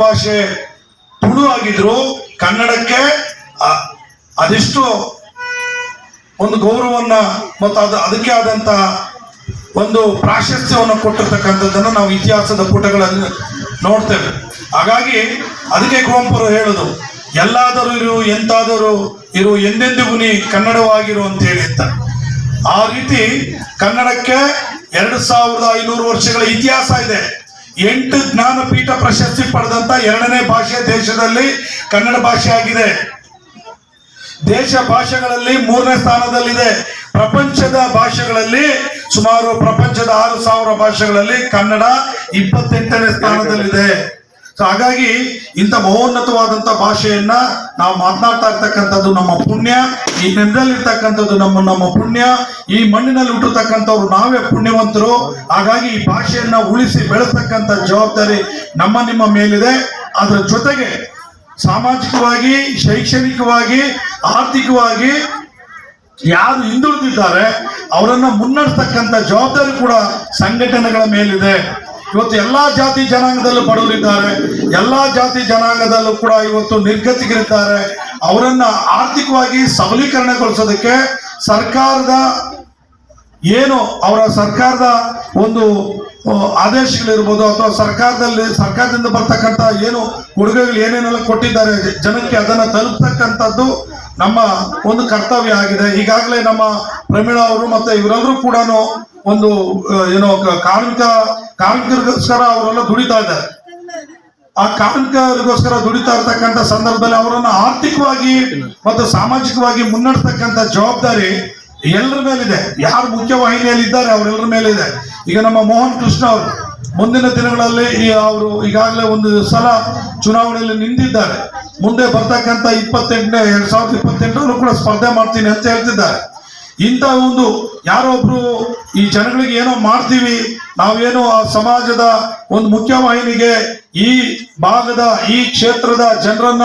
ಮಾತೃಭಾಷೆ ತುಳು ಆಗಿದ್ರು ಕನ್ನಡಕ್ಕೆ ಅದೆಷ್ಟು ಒಂದು ಗೌರವವನ್ನ ಮತ್ತು ಅದು ಅದಕ್ಕೆ ಆದಂತ ಒಂದು ಪ್ರಾಶಸ್ತ್ಯವನ್ನು ಕೊಟ್ಟಿರ್ತಕ್ಕಂಥದ್ದನ್ನು ನಾವು ಇತಿಹಾಸದ ಪುಟಗಳಲ್ಲಿ ನೋಡ್ತೇವೆ. ಹಾಗಾಗಿ ಅದಕ್ಕೆ ಕುವೆಂಪರು ಹೇಳುದು, ಎಲ್ಲಾದರೂ ಇರು, ಎಂತಾದರೂ ಇರು, ಎಂದೆಂದಿಗೂ ನೀ ಕನ್ನಡವಾಗಿರು ಅಂತ ಹೇಳಿ ಅಂತ. ಆ ರೀತಿ ಕನ್ನಡಕ್ಕೆ ಎರಡು ಸಾವಿರದ ಐನೂರು ವರ್ಷಗಳ ಇತಿಹಾಸ ಇದೆ. ಎಂಟು ಜ್ಞಾನಪೀಠ ಪ್ರಶಸ್ತಿ ಪಡೆದಂತ ಎರಡನೇ ಭಾಷೆ ದೇಶದಲ್ಲಿ ಕನ್ನಡ ಭಾಷೆ ಆಗಿದೆ. ದೇಶ ಭಾಷೆಗಳಲ್ಲಿ ಮೂರನೇ ಸ್ಥಾನದಲ್ಲಿದೆ. ಪ್ರಪಂಚದ ಭಾಷೆಗಳಲ್ಲಿ ಸುಮಾರು ಪ್ರಪಂಚದ ಆರು ಸಾವಿರ ಭಾಷೆಗಳಲ್ಲಿ ಕನ್ನಡ ಇಪ್ಪತ್ತೆಂಟನೇ ಸ್ಥಾನದಲ್ಲಿದೆ. ಸೊ ಹಾಗಾಗಿ ಇಂಥ ಮಹೋನ್ನತವಾದಂತ ಭಾಷೆಯನ್ನ ನಾವು ಮಾತನಾಡ್ತಾ ಇರ್ತಕ್ಕಂಥದ್ದು ನಮ್ಮ ಪುಣ್ಯ, ಈ ನೆಲದಲ್ಲಿ ಇರ್ತಕ್ಕಂಥದ್ದು ನಮ್ಮ ನಮ್ಮ ಪುಣ್ಯ, ಈ ಮಣ್ಣಿನಲ್ಲಿ ಹುಟ್ಟತಕ್ಕಂಥವ್ರು ನಾವೇ ಪುಣ್ಯವಂತರು. ಹಾಗಾಗಿ ಈ ಭಾಷೆಯನ್ನ ಉಳಿಸಿ ಬೆಳೆಸ್ತಕ್ಕಂಥ ಜವಾಬ್ದಾರಿ ನಮ್ಮ, ನಿಮ್ಮ ಮೇಲಿದೆ. ಅದರ ಜೊತೆಗೆ ಸಾಮಾಜಿಕವಾಗಿ, ಶೈಕ್ಷಣಿಕವಾಗಿ, ಆರ್ಥಿಕವಾಗಿ ಯಾರು ಹಿಂದುಳಿದಿದ್ದಾರೆ, ಅವರನ್ನ ಮುನ್ನಡೆಸ್ತಕ್ಕಂಥ ಜವಾಬ್ದಾರಿ ಕೂಡ ಸಂಘಟನೆಗಳ ಮೇಲಿದೆ. ಇವತ್ತು ಎಲ್ಲಾ ಜಾತಿ ಜನಾಂಗದಲ್ಲೂ ಬಡವರಿದ್ದಾರೆ ಎಲ್ಲಾ ಜಾತಿ ಜನಾಂಗದಲ್ಲೂ ಕೂಡ ಇವತ್ತು ನಿರ್ಗತಿಕರಿದ್ದಾರೆ. ಅವರನ್ನ ಆರ್ಥಿಕವಾಗಿ ಸಬಲೀಕರಣಗೊಳಿಸೋದಕ್ಕೆ ಸರ್ಕಾರದ ಏನು ಅವರ ಸರ್ಕಾರದ ಒಂದು ಆದೇಶಗಳಿರ್ಬೋದು ಅಥವಾ ಸರ್ಕಾರದಲ್ಲಿ, ಸರ್ಕಾರದಿಂದ ಬರ್ತಕ್ಕಂಥ ಏನು ಕೊಡುಗೆಗಳು ಏನೇನೆಲ್ಲ ಕೊಟ್ಟಿದ್ದಾರೆ ಜನಕ್ಕೆ ಅದನ್ನು ತಲುಪ್ತಕ್ಕಂಥದ್ದು ನಮ್ಮ ಒಂದು ಕರ್ತವ್ಯ ಆಗಿದೆ. ಈಗಾಗಲೇ ನಮ್ಮ ಪ್ರಮೀಳಾ ಅವರು ಮತ್ತೆ ಇವರೆಲ್ಲರೂ ಕೂಡ ಒಂದು ಏನೋ ಕಾರ್ಮಿಕ ಕಾರ್ಮಿಕರಿಗೋಸ್ಕರ ಅವರೆಲ್ಲ ದುಡಿತಾ ಇದ್ದಾರೆ. ಆ ಕಾರ್ಮಿಕರಿಗೋಸ್ಕರ ದುಡಿತಾ ಇರ್ತಕ್ಕಂಥ ಸಂದರ್ಭದಲ್ಲಿ ಅವರನ್ನು ಆರ್ಥಿಕವಾಗಿ ಮತ್ತು ಸಾಮಾಜಿಕವಾಗಿ ಮುನ್ನಡೆತಕ್ಕಂತ ಜವಾಬ್ದಾರಿ ಎಲ್ಲರ ಮೇಲಿದೆ. ಯಾರು ಮುಖ್ಯವಾಹಿನಿಯಲ್ಲಿ ಇದ್ದಾರೆ ಅವರೆಲ್ಲರ ಮೇಲಿದೆ. ಈಗ ನಮ್ಮ ಮೋಹನ್ ಕೃಷ್ಣ ಅವರು ಮುಂದಿನ ದಿನಗಳಲ್ಲಿ ಈ ಅವರು ಈಗಾಗಲೇ ಒಂದು ಸಲ ಚುನಾವಣೆಯಲ್ಲಿ ನಿಂತಿದ್ದಾರೆ. ಮುಂದೆ ಬರ್ತಕ್ಕಂಥ ಇಪ್ಪತ್ತೆಂಟನೇ, ಎರಡ್ ಸಾವಿರದ ಇಪ್ಪತ್ತೆಂಟರಲ್ಲೂ ಕೂಡ ಸ್ಪರ್ಧೆ ಮಾಡ್ತೀನಿ ಅಂತ ಹೇಳ್ತಿದ್ದಾರೆ. ಇಂಥ ಒಂದು ಯಾರೋ ಒಬ್ರು ಈ ಜನಗಳಿಗೆ ಏನೋ ಮಾಡ್ತೀವಿ, ನಾವೇನೋ ಆ ಸಮಾಜದ ಒಂದು ಮುಖ್ಯವಾಹಿನಿಗೆ ಈ ಭಾಗದ, ಈ ಕ್ಷೇತ್ರದ ಜನರನ್ನ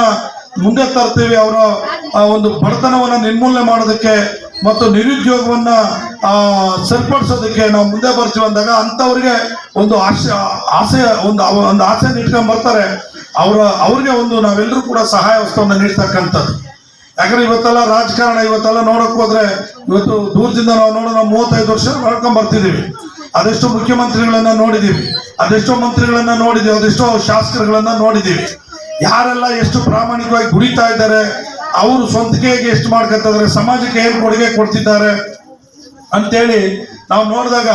ಮುಂದೆ ತರ್ತೀವಿ ಅವರ ಒಂದು ಬಡತನವನ್ನ ನಿರ್ಮೂಲನೆ ಮಾಡೋದಕ್ಕೆ ಮತ್ತು ನಿರುದ್ಯೋಗವನ್ನ, ಆ, ಸರಿಪಡಿಸೋದಕ್ಕೆ ನಾವು ಮುಂದೆ ಬರ್ತೀವಿ ಅಂದಾಗ ಅಂಥವ್ರಿಗೆ ಒಂದು ಆಸೆ ಆಸೆ, ಒಂದು ಒಂದು ಆಸೆ ಇಟ್ಕೊಂಡ್ ಬರ್ತಾರೆ. ಅವರ, ಅವ್ರಿಗೆ ಒಂದು ನಾವೆಲ್ಲರೂ ಕೂಡ ಸಹಾಯ ವಸ್ತುವನ್ನು ನೀಡ್ತಕ್ಕಂಥದ್ದು. ಯಾಕಂದ್ರೆ ಇವತ್ತೆಲ್ಲ ರಾಜಕಾರಣ, ಇವತ್ತೆಲ್ಲ ನೋಡಕ್ ಹೋದ್ರೆ ಇವತ್ತು ದೂರದಿಂದ ನಾವು ನೋಡೋಣ, ಮೂವತ್ತೈದು ವರ್ಷ ಮಾಡ್ಕೊಂಡ್ ಬರ್ತಿದೀವಿ ಅದೆಷ್ಟೋ ಮುಖ್ಯಮಂತ್ರಿಗಳನ್ನ ನೋಡಿದೀವಿ ಅದೆಷ್ಟೋ ಮಂತ್ರಿಗಳನ್ನ ನೋಡಿದೀವಿ ಅದೆಷ್ಟೋ ಶಾಸಕರುಗಳನ್ನ ನೋಡಿದೀವಿ ಯಾರೆಲ್ಲ ಎಷ್ಟು ಪ್ರಾಮಾಣಿಕವಾಗಿ ದುಡಿತಾ ಇದ್ದಾರೆ, ಅವರು ಸ್ವಂತಿಕೆ ಎಷ್ಟು ಮಾಡ್ಕೊತಿದ್ದಾರೆ, ಸಮಾಜಕ್ಕೆ ಏನು ಕೊಡುಗೆ ಕೊಡ್ತಿದ್ದಾರೆ ಅಂತೇಳಿ ನಾವು ನೋಡಿದಾಗ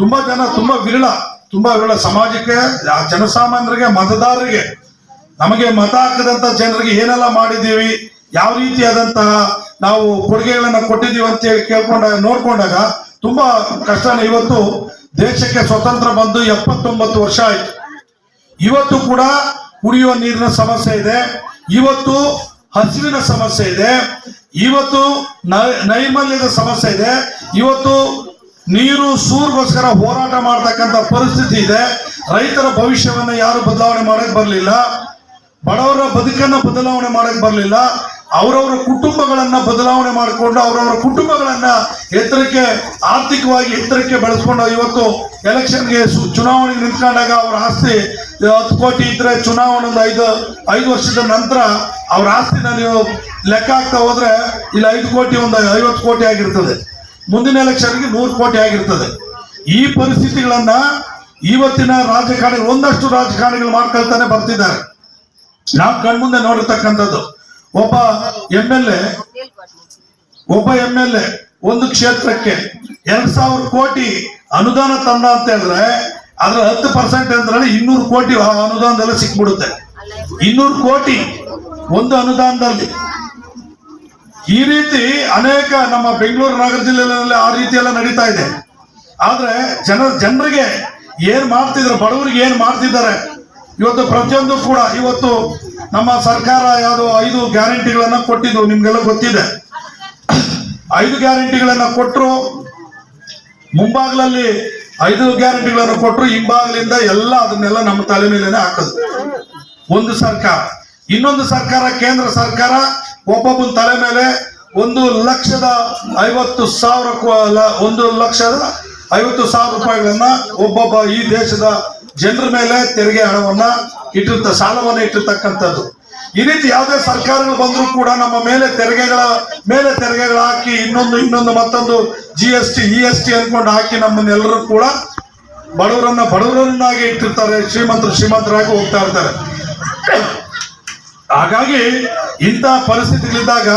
ತುಂಬಾ ಜನ ತುಂಬಾ ವಿರಳ ತುಂಬಾ ವಿರಳ ಸಮಾಜಕ್ಕೆ ಜನಸಾಮಾನ್ಯರಿಗೆ, ಮತದಾರರಿಗೆ, ನಮಗೆ ಮತ ಹಾಕದಂತ ಜನರಿಗೆ ಏನೆಲ್ಲ ಮಾಡಿದ್ದೀವಿ ಯಾವ ರೀತಿಯಾದಂತಹ ನಾವು ಕೊಡುಗೆಗಳನ್ನ ಕೊಟ್ಟಿದ್ದೀವಿ ಅಂತ ಹೇಳಿ ಕೇಳ್ಕೊಂಡಾಗ ನೋಡ್ಕೊಂಡಾಗ ತುಂಬಾ ಕಷ್ಟನೇ. ಇವತ್ತು ದೇಶಕ್ಕೆ ಸ್ವತಂತ್ರ ಬಂದು ಎಪ್ಪತ್ತೊಂಬತ್ತು ವರ್ಷ ಆಯ್ತು. ಇವತ್ತು ಕೂಡ ಕುಡಿಯುವ ನೀರಿನ ಸಮಸ್ಯೆ ಇದೆ. ಇವತ್ತು ಹಸಿವಿನ ಸಮಸ್ಯೆ ಇದೆ. ಇವತ್ತು ನೈರ್ಮಲ್ಯದ ಸಮಸ್ಯೆ ಇದೆ. ಇವತ್ತು ನೀರು, ಸೂರ್ಗೋಸ್ಕರ ಹೋರಾಟ ಮಾಡತಕ್ಕಂತ ಪರಿಸ್ಥಿತಿ ಇದೆ. ರೈತರ ಭವಿಷ್ಯವನ್ನ ಯಾರು ಬದಲಾವಣೆ ಮಾಡಕ್ ಬರಲಿಲ್ಲ. ಬಡವರ ಬದುಕನ್ನ ಬದಲಾವಣೆ ಮಾಡಕ್ ಬರಲಿಲ್ಲ. ಅವರವರ ಕುಟುಂಬಗಳನ್ನ ಬದಲಾವಣೆ ಮಾಡಿಕೊಂಡು ಅವರವರ ಕುಟುಂಬಗಳನ್ನ ಎತ್ತರಕ್ಕೆ, ಆರ್ಥಿಕವಾಗಿ ಎತ್ತರಕ್ಕೆ ಬೆಳೆಸ್ಕೊಂಡು ಇವತ್ತು ಎಲೆಕ್ಷನ್ಗೆ ಚುನಾವಣೆಗೆ ನಿಂತ್ಕೊಂಡಾಗ ಅವರ ಆಸ್ತಿ, ಹತ್ತು ಕೋಟಿ ಇದ್ರೆ ಚುನಾವಣೆ ಒಂದು ಐದು ಐದು ವರ್ಷದ ನಂತರ ಅವರ ಆಸ್ತಿನ ನೀವು ಲೆಕ್ಕ ಹಾಕ್ತಾ ಹೋದ್ರೆ ಇಲ್ಲಿ ಐದು ಕೋಟಿ ಒಂದು ಐವತ್ತು ಕೋಟಿ ಆಗಿರ್ತದೆ. ಮುಂದಿನ ಎಲೆಕ್ಷನ್ಗೆ ನೂರು ಕೋಟಿ ಆಗಿರ್ತದೆ. ಈ ಪರಿಸ್ಥಿತಿಗಳನ್ನ ಇವತ್ತಿನ ರಾಜಕಾರಣಿಗಳು ಒಂದಷ್ಟು ರಾಜಕಾರಣಿಗಳು ಮಾಡ್ಕೊಳ್ತಾನೆ ಬರ್ತಿದ್ದಾರೆ. ನಾವು ಕಣ್ಮುಂದೆ ನೋಡಿರ್ತಕ್ಕಂಥದ್ದು. ಒಬ್ಬ ಎಂ ಎಲ್ ಎ ಒಬ್ಬ ಎಂ ಎಲ್ ಎ ಒಂದು ಕ್ಷೇತ್ರಕ್ಕೆ ಎರಡ್ ಸಾವಿರ ಕೋಟಿ ಅನುದಾನ ತಂದ ಅಂತ ಹೇಳಿದ್ರೆ, ಅದ್ರ ಹತ್ತು ಪರ್ಸೆಂಟ್ ಅಂದ್ರೆ ಇನ್ನೂರು ಕೋಟಿ ಆ ಅನುದಾನದಲ್ಲ ಸಿಕ್ಬಿಡುತ್ತೆ. ಇನ್ನೂರು ಕೋಟಿ ಒಂದು ಅನುದಾನದಲ್ಲಿ. ಈ ರೀತಿ ಅನೇಕ ನಮ್ಮ ಬೆಂಗಳೂರು ನಗರ ಜಿಲ್ಲೆಗಳಲ್ಲಿ ಆ ರೀತಿ ಎಲ್ಲ ನಡೀತಾ ಇದೆ. ಆದ್ರೆ ಜನ, ಜನರಿಗೆ ಏನ್ ಮಾಡ್ತಿದ್ರು, ಬಡವರಿಗೆ ಏನ್ ಮಾಡ್ತಿದ್ದಾರೆ ಇವತ್ತು ಪ್ರತಿಯೊಂದು ಕೂಡ ಇವತ್ತು ನಮ್ಮ ಸರ್ಕಾರ ಯಾವುದು ಐದು ಗ್ಯಾರಂಟಿಗಳನ್ನ ಕೊಟ್ಟಿದ್ದು, ನಿಮ್ಗೆಲ್ಲ ಗೊತ್ತಿದೆ. ಐದು ಗ್ಯಾರಂಟಿಗಳನ್ನ ಕೊಟ್ಟರು ಮುಂಭಾಗಲಲ್ಲಿ ಐದು ಗ್ಯಾರಂಟಿಗಳನ್ನು ಕೊಟ್ಟರು ಹಿಂಭಾಗಲಿಂದ ಎಲ್ಲ ಅದನ್ನೆಲ್ಲ ನಮ್ಮ ತಲೆ ಮೇಲೆನೆ ಹಾಕೋದು. ಒಂದು ಸರ್ಕಾರ. ಇನ್ನೊಂದು ಸರ್ಕಾರ, ಕೇಂದ್ರ ಸರ್ಕಾರ ಒಬ್ಬೊಬ್ಬನ ತಲೆ ಮೇಲೆ ಒಂದು ಲಕ್ಷದ ಐವತ್ತು ಸಾವಿರ ಒಂದು ಲಕ್ಷದ ಐವತ್ತು ಸಾವಿರ ರೂಪಾಯಿಗಳನ್ನ ಒಬ್ಬೊಬ್ಬ ಈ ದೇಶದ ಜನರ ಮೇಲೆ ತೆರಿಗೆ ಹಣವನ್ನ ಇಟ್ಟಿರ್ತ ಸಾಲವನ್ನ ಇಟ್ಟಿರ್ತಕ್ಕಂಥದ್ದು. ಈ ರೀತಿ ಯಾವುದೇ ಸರ್ಕಾರಗಳು ಬಂದರೂ ಕೂಡ ನಮ್ಮ ಮೇಲೆ ತೆರಿಗೆಗಳ, ಮೇಲೆ ತೆರಿಗೆಗಳು ಹಾಕಿ ಇನ್ನೊಂದು ಇನ್ನೊಂದು ಮತ್ತೊಂದು G S T E S T ಅಂದ್ಕೊಂಡು ಹಾಕಿ ನಮ್ಮನ್ನೆಲ್ಲರೂ ಕೂಡ ಬಡವರನ್ನ ಬಡವರನ್ನಾಗಿ ಇಟ್ಟಿರ್ತಾರೆ. ಶ್ರೀಮಂತರು ಶ್ರೀಮಂತರಾಗಿ ಹೋಗ್ತಾ ಇರ್ತಾರೆ. ಹಾಗಾಗಿ ಇಂತಹ ಪರಿಸ್ಥಿತಿಗಳಿದ್ದಾಗ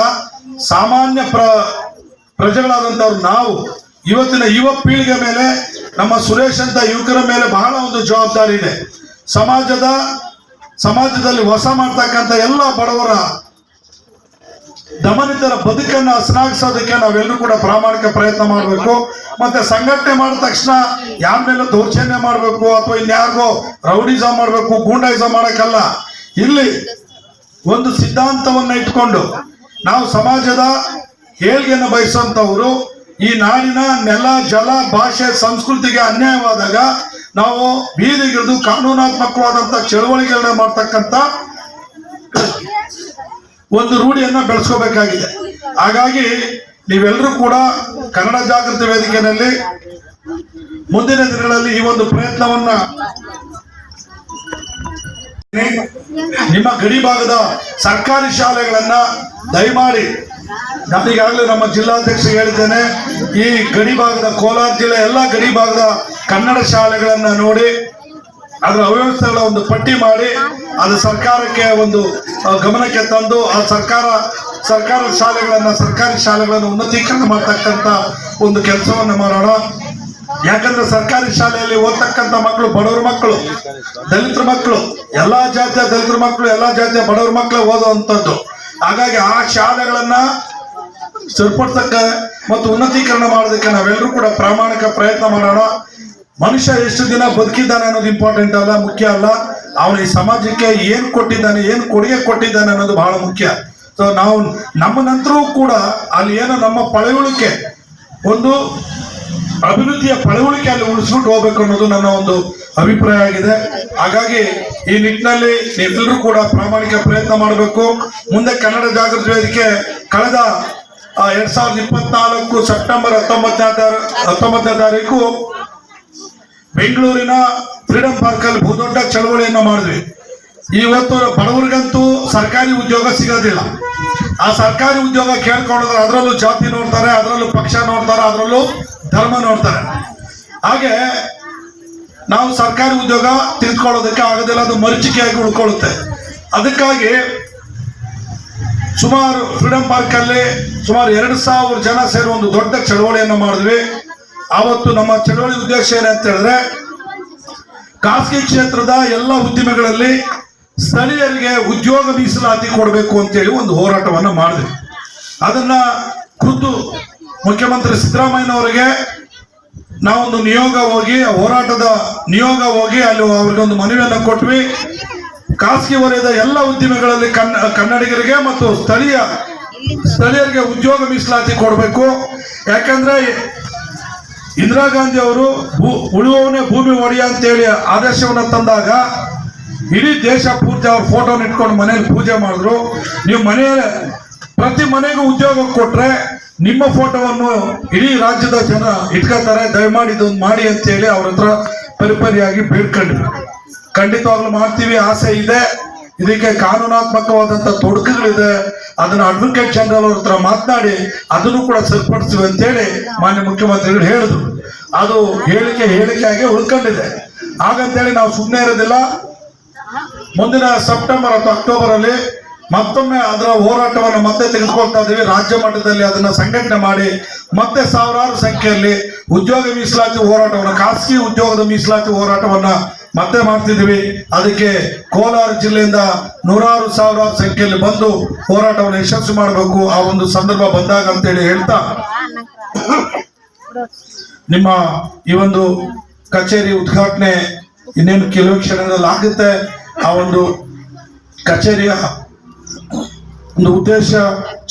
ಸಾಮಾನ್ಯ ಪ್ರ, ಪ್ರಜೆಗಳಾದಂಥವ್ರು ನಾವು ಇವತ್ತಿನ ಯುವ ಪೀಳಿಗೆ ಮೇಲೆ ನಮ್ಮ ಸುರೇಶ್ ಅಂತ ಯುವಕರ ಮೇಲೆ ಬಹಳ ಒಂದು ಜವಾಬ್ದಾರಿ ಇದೆ. ಸಮಾಜದ, ಸಮಾಜದಲ್ಲಿ ಹೊಸ ಮಾಡ್ತಕ್ಕಂಥ ಎಲ್ಲ ಬಡವರ ದಮನಿತರ ಬದುಕನ್ನು ಹಸನಾಗಿಸೋದಕ್ಕೆ ನಾವೆಲ್ಲರೂ ಕೂಡ ಪ್ರಾಮಾಣಿಕ ಪ್ರಯತ್ನ ಮಾಡಬೇಕು. ಮತ್ತೆ ಸಂಘಟನೆ ಮಾಡಿದ ತಕ್ಷಣ ಯಾರ ಮೇಲೆ ದೌರ್ಜನ್ಯ ಮಾಡಬೇಕು ಅಥವಾ ಇನ್ಯಾರಿಗೋ ರೌಡಿಸಮ್ ಮಾಡಬೇಕು ಗೂಂಡಾಯಿಸಮ್ ಮಾಡೋಕ್ಕಲ್ಲ. ಇಲ್ಲಿ ಒಂದು ಸಿದ್ಧಾಂತವನ್ನು ಇಟ್ಕೊಂಡು ನಾವು ಸಮಾಜದ ಏಳ್ಗೆಯನ್ನು ಬಯಸುವಂತವರು ಈ ನಾಡಿನ ನೆಲ, ಜಲ, ಭಾಷೆ, ಸಂಸ್ಕೃತಿಗೆ ಅನ್ಯಾಯವಾದಾಗ ನಾವು ಬೀದಿಗಿಳಿದು ಕಾನೂನಾತ್ಮಕವಾದಂತ ಚಳವಳಿಗಳನ್ನ ಮಾಡ್ತಕ್ಕಂಥ ಒಂದು ರೂಢಿಯನ್ನ ಬೆಳೆಸ್ಕೋಬೇಕಾಗಿದೆ. ಹಾಗಾಗಿ ನೀವೆಲ್ಲರೂ ಕೂಡ ಕನ್ನಡ ಜಾಗೃತಿ ವೇದಿಕೆಯಲ್ಲಿ ಮುಂದಿನ ದಿನಗಳಲ್ಲಿ ಈ ಒಂದು ಪ್ರಯತ್ನವನ್ನ ನಿಮ್ಮ ಗಡಿ ಭಾಗದ ಸರ್ಕಾರಿ ಶಾಲೆಗಳನ್ನ ದಯಮಾಡಿ ನಾನೀಗಾಗಲೇ ನಮ್ಮ ಜಿಲ್ಲಾಧ್ಯಕ್ಷ ಹೇಳಿದ್ದೇನೆ, ಈ ಗಡಿ ಭಾಗದ ಕೋಲಾರ ಜಿಲ್ಲೆ ಎಲ್ಲ ಗಡಿ ಭಾಗದ ಕನ್ನಡ ಶಾಲೆಗಳನ್ನ ನೋಡಿ, ಅದರ ಅವ್ಯವಸ್ಥೆಗಳ ಒಂದು ಪಟ್ಟಿ ಮಾಡಿ, ಅದು ಸರ್ಕಾರಕ್ಕೆ ಒಂದು ಗಮನಕ್ಕೆ ತಂದು, ಆ ಸರ್ಕಾರ ಸರ್ಕಾರ ಶಾಲೆಗಳನ್ನ, ಸರ್ಕಾರಿ ಶಾಲೆಗಳನ್ನು ಉನ್ನತೀಕರಣ ಮಾಡ್ತಕ್ಕಂಥ ಒಂದು ಕೆಲಸವನ್ನ ಮಾಡೋಣ. ಯಾಕಂದ್ರೆ ಸರ್ಕಾರಿ ಶಾಲೆಯಲ್ಲಿ ಓದ್ತಕ್ಕಂಥ ಮಕ್ಕಳು ಬಡವರ ಮಕ್ಕಳು, ದಲಿತರ ಮಕ್ಕಳು, ಎಲ್ಲಾ ಜಾತಿಯ ದಲಿತರ ಮಕ್ಕಳು, ಎಲ್ಲಾ ಜಾತಿಯ ಬಡವರ ಮಕ್ಕಳು ಓದುವಂಥದ್ದು. ಹಾಗಾಗಿ ಆ ಶಾಲೆಗಳನ್ನ ಸರಿಪಡ್ತಕ್ಕ ಮತ್ತು ಉನ್ನತೀಕರಣ ಮಾಡೋದಕ್ಕೆ ನಾವೆಲ್ಲರೂ ಕೂಡ ಪ್ರಾಮಾಣಿಕ ಪ್ರಯತ್ನ ಮಾಡೋಣ. ಮನುಷ್ಯ ಎಷ್ಟು ದಿನ ಬದುಕಿದ್ದಾನೆ ಅನ್ನೋದು ಇಂಪಾರ್ಟೆಂಟ್ ಅಲ್ಲ, ಮುಖ್ಯ ಅಲ್ಲ. ಅವನು ಈ ಸಮಾಜಕ್ಕೆ ಏನ್ ಕೊಟ್ಟಿದ್ದಾನೆ, ಏನ್ ಕೊಡುಗೆ ಕೊಟ್ಟಿದ್ದಾನೆ ಅನ್ನೋದು ಬಹಳ ಮುಖ್ಯ. ಸೊ ನಾವು ನಮ್ಮ ನಂತರವೂ ಕೂಡ ಅಲ್ಲಿ ಏನೋ ನಮ್ಮ ಪಳೆಯುಳಿಕೆ ಒಂದು ಅಭಿವೃದ್ಧಿಯ ಪಳವಳಿಕೆ ಅಲ್ಲಿ ಉಳಿಸ್ಬಿಟ್ಟು ಹೋಗ್ಬೇಕು ಅನ್ನೋದು ನನ್ನ ಒಂದು ಅಭಿಪ್ರಾಯ ಆಗಿದೆ. ಹಾಗಾಗಿ ಈ ನಿಟ್ಟಿನಲ್ಲಿ ನೀವೆಲ್ಲರೂ ಕೂಡ ಪ್ರಾಮಾಣಿಕ ಪ್ರಯತ್ನ ಮಾಡಬೇಕು. ಮುಂದೆ ಕನ್ನಡ ಜಾಗೃತಿ ವೇದಿಕೆ ಕಳೆದ ಎರಡ್ ಸಾವಿರದ ಇಪ್ಪತ್ನಾಲ್ಕು ಸೆಪ್ಟೆಂಬರ್ ಹತ್ತೊಂಬತ್ತನೇ ಹತ್ತೊಂಬತ್ತನೇ ತಾರೀಕು ಬೆಂಗಳೂರಿನ ಫ್ರೀಡಂ ಪಾರ್ಕ್ ಅಲ್ಲಿ ಬಹುದೊಡ್ಡ ಚಳವಳಿಯನ್ನು ಮಾಡಿದ್ವಿ. ಇವತ್ತು ಬಡವರಿಗಂತೂ ಸರ್ಕಾರಿ ಉದ್ಯೋಗ ಸಿಗೋದಿಲ್ಲ. ಆ ಸರ್ಕಾರಿ ಉದ್ಯೋಗ ಕೇಳ್ಕೊಂಡ್ರೆ ಅದರಲ್ಲೂ ಜಾತಿ ನೋಡ್ತಾರೆ, ಅದರಲ್ಲೂ ಪಕ್ಷ ನೋಡ್ತಾರೆ, ಅದರಲ್ಲೂ ಧರ್ಮ ನೋಡ್ತಾರೆ. ಹಾಗೆ ನಾವು ಸರ್ಕಾರಿ ಉದ್ಯೋಗ ತಿಳ್ಕೊಳ್ಳೋದಕ್ಕೆ ಆಗೋದಿಲ್ಲ, ಅದು ಮರೀಚಿಕೆಯಾಗಿ ಉಳ್ಕೊಳ್ಳುತ್ತೆ. ಅದಕ್ಕಾಗಿ ಸುಮಾರು ಫ್ರೀಡಮ್ ಪಾರ್ಕಲ್ಲಿ ಸುಮಾರು ಎರಡು ಸಾವಿರ ಜನ ಸೇರಿ ಒಂದು ದೊಡ್ಡ ಚಳವಳಿಯನ್ನು ಮಾಡಿದ್ವಿ. ಆವತ್ತು ನಮ್ಮ ಚಳವಳಿ ಉದ್ದೇಶ ಏನಂತ ಹೇಳಿದ್ರೆ, ಖಾಸಗಿ ಕ್ಷೇತ್ರದ ಎಲ್ಲ ಉದ್ದಿಮೆಗಳಲ್ಲಿ ಸ್ಥಳೀಯರಿಗೆ ಉದ್ಯೋಗ ಮೀಸಲಾತಿ ಕೊಡಬೇಕು ಅಂತೇಳಿ ಒಂದು ಹೋರಾಟವನ್ನು ಮಾಡಿದ್ವಿ. ಅದನ್ನ ಖುದ್ದು ಮುಖ್ಯಮಂತ್ರಿ ಸಿದ್ದರಾಮಯ್ಯನವರಿಗೆ ನಾವೊಂದು ನಿಯೋಗ ಹೋಗಿ, ಹೋರಾಟದ ನಿಯೋಗ ಹೋಗಿ, ಅಲ್ಲಿ ಅವ್ರಿಗೆ ಒಂದು ಮನವಿಯನ್ನು ಕೊಟ್ವಿ. ಖಾಸಗಿ ವಲಯದ ಎಲ್ಲ ಉದ್ದಿಮೆಗಳಲ್ಲಿ ಕನ್ನ, ಕನ್ನಡಿಗರಿಗೆ ಮತ್ತು ಸ್ಥಳೀಯ, ಸ್ಥಳೀಯರಿಗೆ ಉದ್ಯೋಗ ಮೀಸಲಾತಿ ಕೊಡಬೇಕು. ಯಾಕಂದ್ರೆ ಇಂದಿರಾ ಗಾಂಧಿ ಅವರು ಭೂ, ಉಳುವವನೇ ಭೂಮಿ ಒಡೆಯ ಅಂತೇಳಿ ಆದೇಶವನ್ನು ತಂದಾಗ ಇಡೀ ದೇಶ ಪೂರ್ತಿ ಅವ್ರ ಫೋಟೋನ ಇಟ್ಕೊಂಡು ಮನೇಲಿ ಪೂಜೆ ಮಾಡಿದ್ರು. ನೀವು ಮನೆ ಪ್ರತಿ ಮನೆಗೂ ಉದ್ಯೋಗ ಕೊಟ್ರೆ ನಿಮ್ಮ ಫೋಟೋವನ್ನು ಇಡೀ ರಾಜ್ಯದ ಜನ ಇಟ್ಕೋತಾರೆ ದಯಮಾಡಿ ಇದೊಂದು ಮಾಡಿ ಅಂತೇಳಿ ಅವ್ರ ಹತ್ರ ಪರಿಪರಿಯಾಗಿ ಬೇಡ್ಕೊಂಡಿದ್ರು. ಖಂಡಿತವಾಗ್ಲೂ ಮಾಡ್ತೀವಿ, ಆಸೆ ಇದೆ. ಇದಕ್ಕೆ ಕಾನೂನಾತ್ಮಕವಾದಂತ ತೊಡಕುಗಳಿದೆ. ಅದನ್ನ ಅಡ್ವೊಕೇಟ್ ಜನರಲ್ ಅವ್ರ ಹತ್ರ ಮಾತನಾಡಿ, ಅದನ್ನು ಕೂಡ ಸರಿಪಡಿಸ್ತೀವಿ ಅಂತೇಳಿ ಮಾನ್ಯ ಮುಖ್ಯಮಂತ್ರಿಗಳು ಹೇಳಿದ್ರು. ಅದು ಹೇಳಿಕೆ ಹೇಳಿಕೆಯಾಗಿ ಉಳ್ಕೊಂಡಿದೆ. ಹಾಗಂತೇಳಿ ನಾವು ಸುಮ್ಮನೆ ಇರೋದಿಲ್ಲ. ಮುಂದಿನ ಸೆಪ್ಟೆಂಬರ್ ಅಥವಾ ಅಕ್ಟೋಬರ್ ಅಲ್ಲಿ ಮತ್ತೊಮ್ಮೆ ಅದರ ಹೋರಾಟವನ್ನು ಮತ್ತೆ ತೆಗೆದುಕೊಳ್ತಾ ಇದ್ದೀವಿ. ರಾಜ್ಯ ಮಟ್ಟದಲ್ಲಿ ಅದನ್ನು ಸಂಘಟನೆ ಮಾಡಿ ಮತ್ತೆ ಸಾವಿರಾರು ಸಂಖ್ಯೆಯಲ್ಲಿ ಉದ್ಯೋಗ ಮೀಸಲಾತಿ ಹೋರಾಟವನ್ನು, ಖಾಸಗಿ ಉದ್ಯೋಗದ ಮೀಸಲಾತಿ ಹೋರಾಟವನ್ನು ಮತ್ತೆ ಮಾಡ್ತಿದ್ದೀವಿ. ಅದಕ್ಕೆ ಕೋಲಾರ ಜಿಲ್ಲೆಯಿಂದ ನೂರಾರು ಸಾವಿರಾರು ಸಂಖ್ಯೆಯಲ್ಲಿ ಬಂದು ಹೋರಾಟವನ್ನು ಯಶಸ್ವಿ ಮಾಡಬೇಕು. ಆ ಒಂದು ಸಂದರ್ಭ ಬಂದಾಗ ಅಂತೇಳಿ ಹೇಳ್ತಾ ನಿಮ್ಮ ಈ ಒಂದು ಕಚೇರಿ ಉದ್ಘಾಟನೆ ಇನ್ನೇನು ಕೆಲವು ಕ್ಷಣಗಳಲ್ಲಿ ಆಗುತ್ತೆ. ಆ ಒಂದು ಕಚೇರಿಯ ಒಂದು ಉದ್ದೇಶ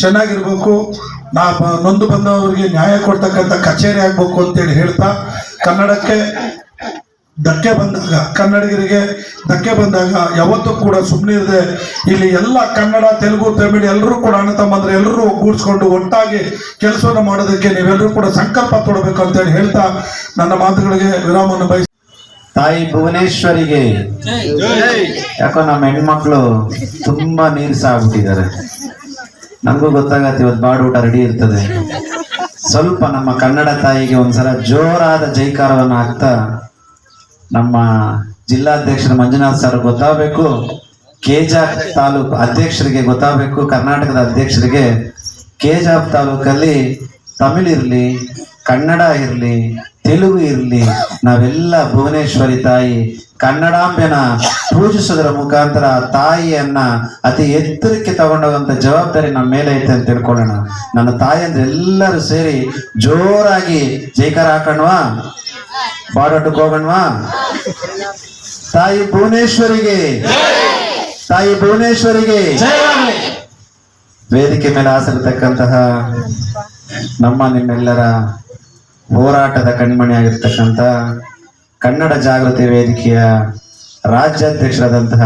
ಚೆನ್ನಾಗಿರ್ಬೇಕು. ನಾ ನೊಂದು ಬಂದವರಿಗೆ ನ್ಯಾಯ ಕೊಡ್ತಕ್ಕಂಥ ಕಚೇರಿ ಆಗ್ಬೇಕು ಅಂತೇಳಿ ಹೇಳ್ತಾ, ಕನ್ನಡಕ್ಕೆ ಧಕ್ಕೆ ಬಂದಾಗ, ಕನ್ನಡಿಗರಿಗೆ ಧಕ್ಕೆ ಬಂದಾಗ ಯಾವತ್ತೂ ಕೂಡ ಸುಮ್ಮನೆ ಇರದೆ ಇಲ್ಲಿ ಎಲ್ಲ ಕನ್ನಡ, ತೆಲುಗು, ತಮಿಳು ಎಲ್ಲರೂ ಕೂಡ ಅಣ್ಣ ತಮ್ಮಂದ್ರೆ ಎಲ್ಲರೂ ಒಗ್ಗೂಡಿಸ್ಕೊಂಡು ಒಟ್ಟಾಗಿ ಕೆಲಸವನ್ನು ಮಾಡೋದಕ್ಕೆ ನೀವೆಲ್ಲರೂ ಕೂಡ ಸಂಕಲ್ಪ ತೊಡಬೇಕು ಅಂತೇಳಿ ಹೇಳ್ತಾ, ನನ್ನ ಮಾತುಗಳಿಗೆ ವಿರಾಮವನ್ನು ಬಯಸಿ ತಾಯಿ ಭುವನೇಶ್ವರಿಗೆ. ಯಾಕೋ ನಮ್ಮ ಹೆಣ್ಮಕ್ಳು ತುಂಬಾ ನೀರ್ಸ ಆಗ್ಬಿಟ್ಟಿದ್ದಾರೆ ನಮಗೂ ಗೊತ್ತಾಗತ್ತೆ ಇವತ್ತು ಬಾಡೂಟ ರೆಡಿ ಇರ್ತದೆ. ಸ್ವಲ್ಪ ನಮ್ಮ ಕನ್ನಡ ತಾಯಿಗೆ ಒಂದ್ಸಲ ಜೋರಾದ ಜೈಕಾರವನ್ನು ಹಾಕ್ತಾ ನಮ್ಮ ಜಿಲ್ಲಾಧ್ಯಕ್ಷರ ಮಂಜುನಾಥ್ ಸರ್ ಗೊತ್ತಾಗಬೇಕು. ಕೆಜಾಪ್ ತಾಲೂಕು ಅಧ್ಯಕ್ಷರಿಗೆ ಗೊತ್ತಾಗಬೇಕು. ಕರ್ನಾಟಕದ ಅಧ್ಯಕ್ಷರಿಗೆ ಕೆಜಾಬ್ ತಾಲೂಕಲ್ಲಿ ತಮಿಳ್ ಇರಲಿ, ಕನ್ನಡ ಇರಲಿ ತೆಲುಗು ಇರಲಿ, ನಾವೆಲ್ಲ ಭುವನೇಶ್ವರಿ ತಾಯಿ ಕನ್ನಡಾಂಬೆನ ಪೂಜಿಸೋದ್ರ ಮುಖಾಂತರ ತಾಯಿಯನ್ನ ಅತಿ ಎತ್ತರಕ್ಕೆ ತಗೊಂಡೋಗಂತ ಜವಾಬ್ದಾರಿ ನಮ್ಮ ಮೇಲೆ ಐತೆ ಅಂತ ತಿಳ್ಕೊಳ್ಳೋಣ. ನನ್ನ ತಾಯಿ ಅಂದ್ರೆ ಎಲ್ಲರೂ ಸೇರಿ ಜೋರಾಗಿ ಜೈಕಾರ ಹಾಕೋಣವಾ? ಬಾಡೋಟಕ್ಕೆ ಹೋಗೋಣವಾ? ತಾಯಿ ಭುವನೇಶ್ವರಿಗೆ. ತಾಯಿ ಭುವನೇಶ್ವರಿಗೆ. ವೇದಿಕೆ ಮೇಲೆ ಹಾಸಿರ್ತಕ್ಕಂತಹ ನಮ್ಮ ನಿಮ್ಮೆಲ್ಲರ ಹೋರಾಟದ ಕಣ್ಮಣಿಯಾಗಿರ್ತಕ್ಕಂಥ ಕನ್ನಡ ಜಾಗೃತಿ ವೇದಿಕೆಯ ರಾಜ್ಯಾಧ್ಯಕ್ಷರಾದಂತಹ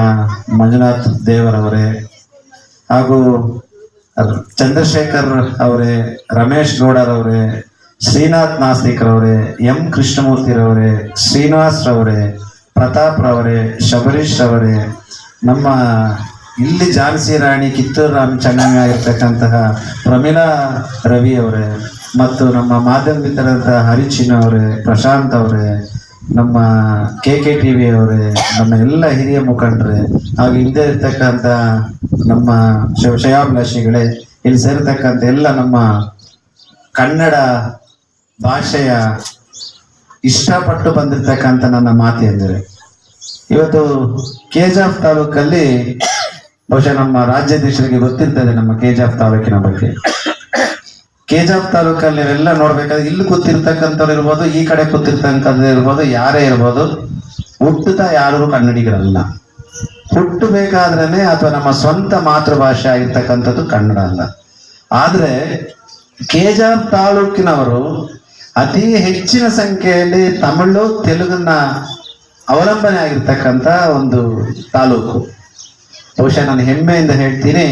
ಮಂಜುನಾಥ್ ದೇವರವರೇ ಹಾಗೂ ಚಂದ್ರಶೇಖರ್ ಅವರೇ, ರಮೇಶ್ ಗೌಡರವರೇ ಶ್ರೀನಾಥ್ ನಾಸ್ತಿಕ್ರವರೇ ಎಂ ಕೃಷ್ಣಮೂರ್ತಿರವರೇ ಶ್ರೀನಿವಾಸ್ ರವರೇ, ಪ್ರತಾಪ್ ರವರೇ, ಶಬರೀಶ್ ರವರೇ, ನಮ್ಮ ಇಲ್ಲಿ ಝಾನ್ಸಿ ರಾಣಿ ಕಿತ್ತೂರು ರಾಮ್ ಚೆನ್ನಮ್ಮ ಆಗಿರ್ತಕ್ಕಂತಹ ಪ್ರಮೀಳಾ ರವಿ ಅವರೇ ಮತ್ತು ನಮ್ಮ ಮಾಧ್ಯಮವಿತರಂತಹ ಹರಿಚಿನ್ ಅವರೇ, ಪ್ರಶಾಂತ್ ಅವರೇ, ನಮ್ಮ ಕೆ ಕೆ ಟಿ ವಿ ಅವರೇ, ನಮ್ಮ ಎಲ್ಲ ಹಿರಿಯ ಮುಖಂಡರೇ, ಹಾಗೂ ಹಿಂದೆ ಇರ್ತಕ್ಕಂಥ ನಮ್ಮ ಶಯಾಭಿಲಾಷಿಗಳೇ ಇಲ್ಲಿ ಎಲ್ಲ ನಮ್ಮ ಕನ್ನಡ ಭಾಷೆಯ ಇಷ್ಟಪಟ್ಟು ಬಂದಿರತಕ್ಕಂಥ ನನ್ನ ಮಾತು ಎಂದರೆ, ಇವತ್ತು ಕೆಜಾಫ್ ತಾಲೂಕಲ್ಲಿ ಬಹುಶಃ ನಮ್ಮ ರಾಜ್ಯಾಧ್ಯಕ್ಷರಿಗೆ ಗೊತ್ತಿರ್ತದೆ ನಮ್ಮ ಕೆಜಾಫ್ ತಾಲೂಕಿನ ಬಗ್ಗೆ. ಕೆಜಾಫ್ ತಾಲೂಕಲ್ಲಿ ನೀವೆಲ್ಲ ನೋಡ್ಬೇಕಾದ್ರೆ ಇಲ್ಲಿ ಕೂತಿರ್ತಕ್ಕಂಥವ್ರು ಇರ್ಬೋದು, ಈ ಕಡೆ ಕೂತಿರ್ತಕ್ಕಂಥದ್ದು ಇರ್ಬೋದು, ಯಾರೇ ಇರ್ಬೋದು ಹುಟ್ಟುತ್ತಾ ಯಾರು ಕನ್ನಡಿಗರಲ್ಲ. ಹುಟ್ಟಬೇಕಾದ್ರೇ ಅಥವಾ ನಮ್ಮ ಸ್ವಂತ ಮಾತೃಭಾಷೆ ಆಗಿರ್ತಕ್ಕಂಥದ್ದು ಕನ್ನಡ ಅಲ್ಲ. ಆದ್ರೆ ಕೆಜಾರ್ ತಾಲೂಕಿನವರು ಅತಿ ಹೆಚ್ಚಿನ ಸಂಖ್ಯೆಯಲ್ಲಿ ತಮಿಳು, ತೆಲುಗನ್ನ ಅವಲಂಬನೆ ಆಗಿರ್ತಕ್ಕಂಥ ಒಂದು ತಾಲೂಕು. ಬಹುಶಃ ನಾನು ಹೆಮ್ಮೆಯಿಂದ ಹೇಳ್ತೀನಿ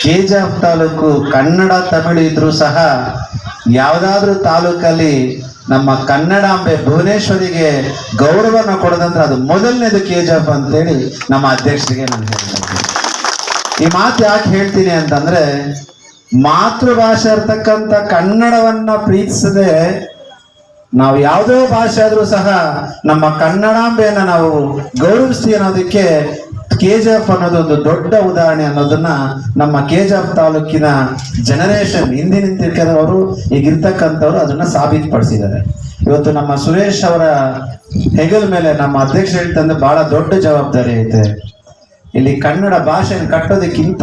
ಕೆಜಾಫ್ ತಾಲೂಕು ಕನ್ನಡ ತಮಿಳು ಇದ್ರೂ ಸಹ ಯಾವುದಾದ್ರೂ ತಾಲೂಕಲ್ಲಿ ನಮ್ಮ ಕನ್ನಡಾಂಬೆ ಭುವನೇಶ್ವರಿಗೆ ಗೌರವನ ಕೊಡೋದಂದ್ರೆ ಅದು ಮೊದಲನೇದು ಕೆಜಾಫ್ ಅಂತೇಳಿ ನಮ್ಮ ಅಧ್ಯಕ್ಷರಿಗೆ ನಾನು ಹೇಳ್ತೀನಿ ಈ ಮಾತು ಯಾಕೆ ಹೇಳ್ತೀನಿ ಅಂತಂದ್ರೆ ಮಾತೃಭಾಷೆ ಇರ್ತಕ್ಕಂಥ ಕನ್ನಡವನ್ನ ಪ್ರೀತಿಸದೆ ನಾವು ಯಾವುದೋ ಭಾಷೆ ಆದ್ರೂ ಸಹ ನಮ್ಮ ಕನ್ನಡಾಂಬೆಯನ್ನು ನಾವು ಗೌರವಿಸ್ತೀವಿ ಅನ್ನೋದಕ್ಕೆ ಕೆಜಿಎಫ್ ಅನ್ನೋದು ಒಂದು ದೊಡ್ಡ ಉದಾಹರಣೆ ಅನ್ನೋದನ್ನ ನಮ್ಮ ಕೆಜಿಎಫ್ ತಾಲೂಕಿನ ಜನರೇಷನ್ ಹಿಂದಿನಿಂತಿರ್ತಕ್ಕಂಥವರು ಈಗ ಇರ್ತಕ್ಕಂಥವ್ರು ಅದನ್ನ ಸಾಬೀತುಪಡಿಸಿದ್ದಾರೆ. ಇವತ್ತು ನಮ್ಮ ಸುರೇಶ್ ಅವರ ಹೆಗಲ್ ಮೇಲೆ ನಮ್ಮ ಅಧ್ಯಕ್ಷ ಹೇಳ್ತಂದ್ರೆ ಬಹಳ ದೊಡ್ಡ ಜವಾಬ್ದಾರಿ ಐತೆ. ಇಲ್ಲಿ ಕನ್ನಡ ಭಾಷೆಯನ್ನು ಕಟ್ಟೋದಕ್ಕಿಂತ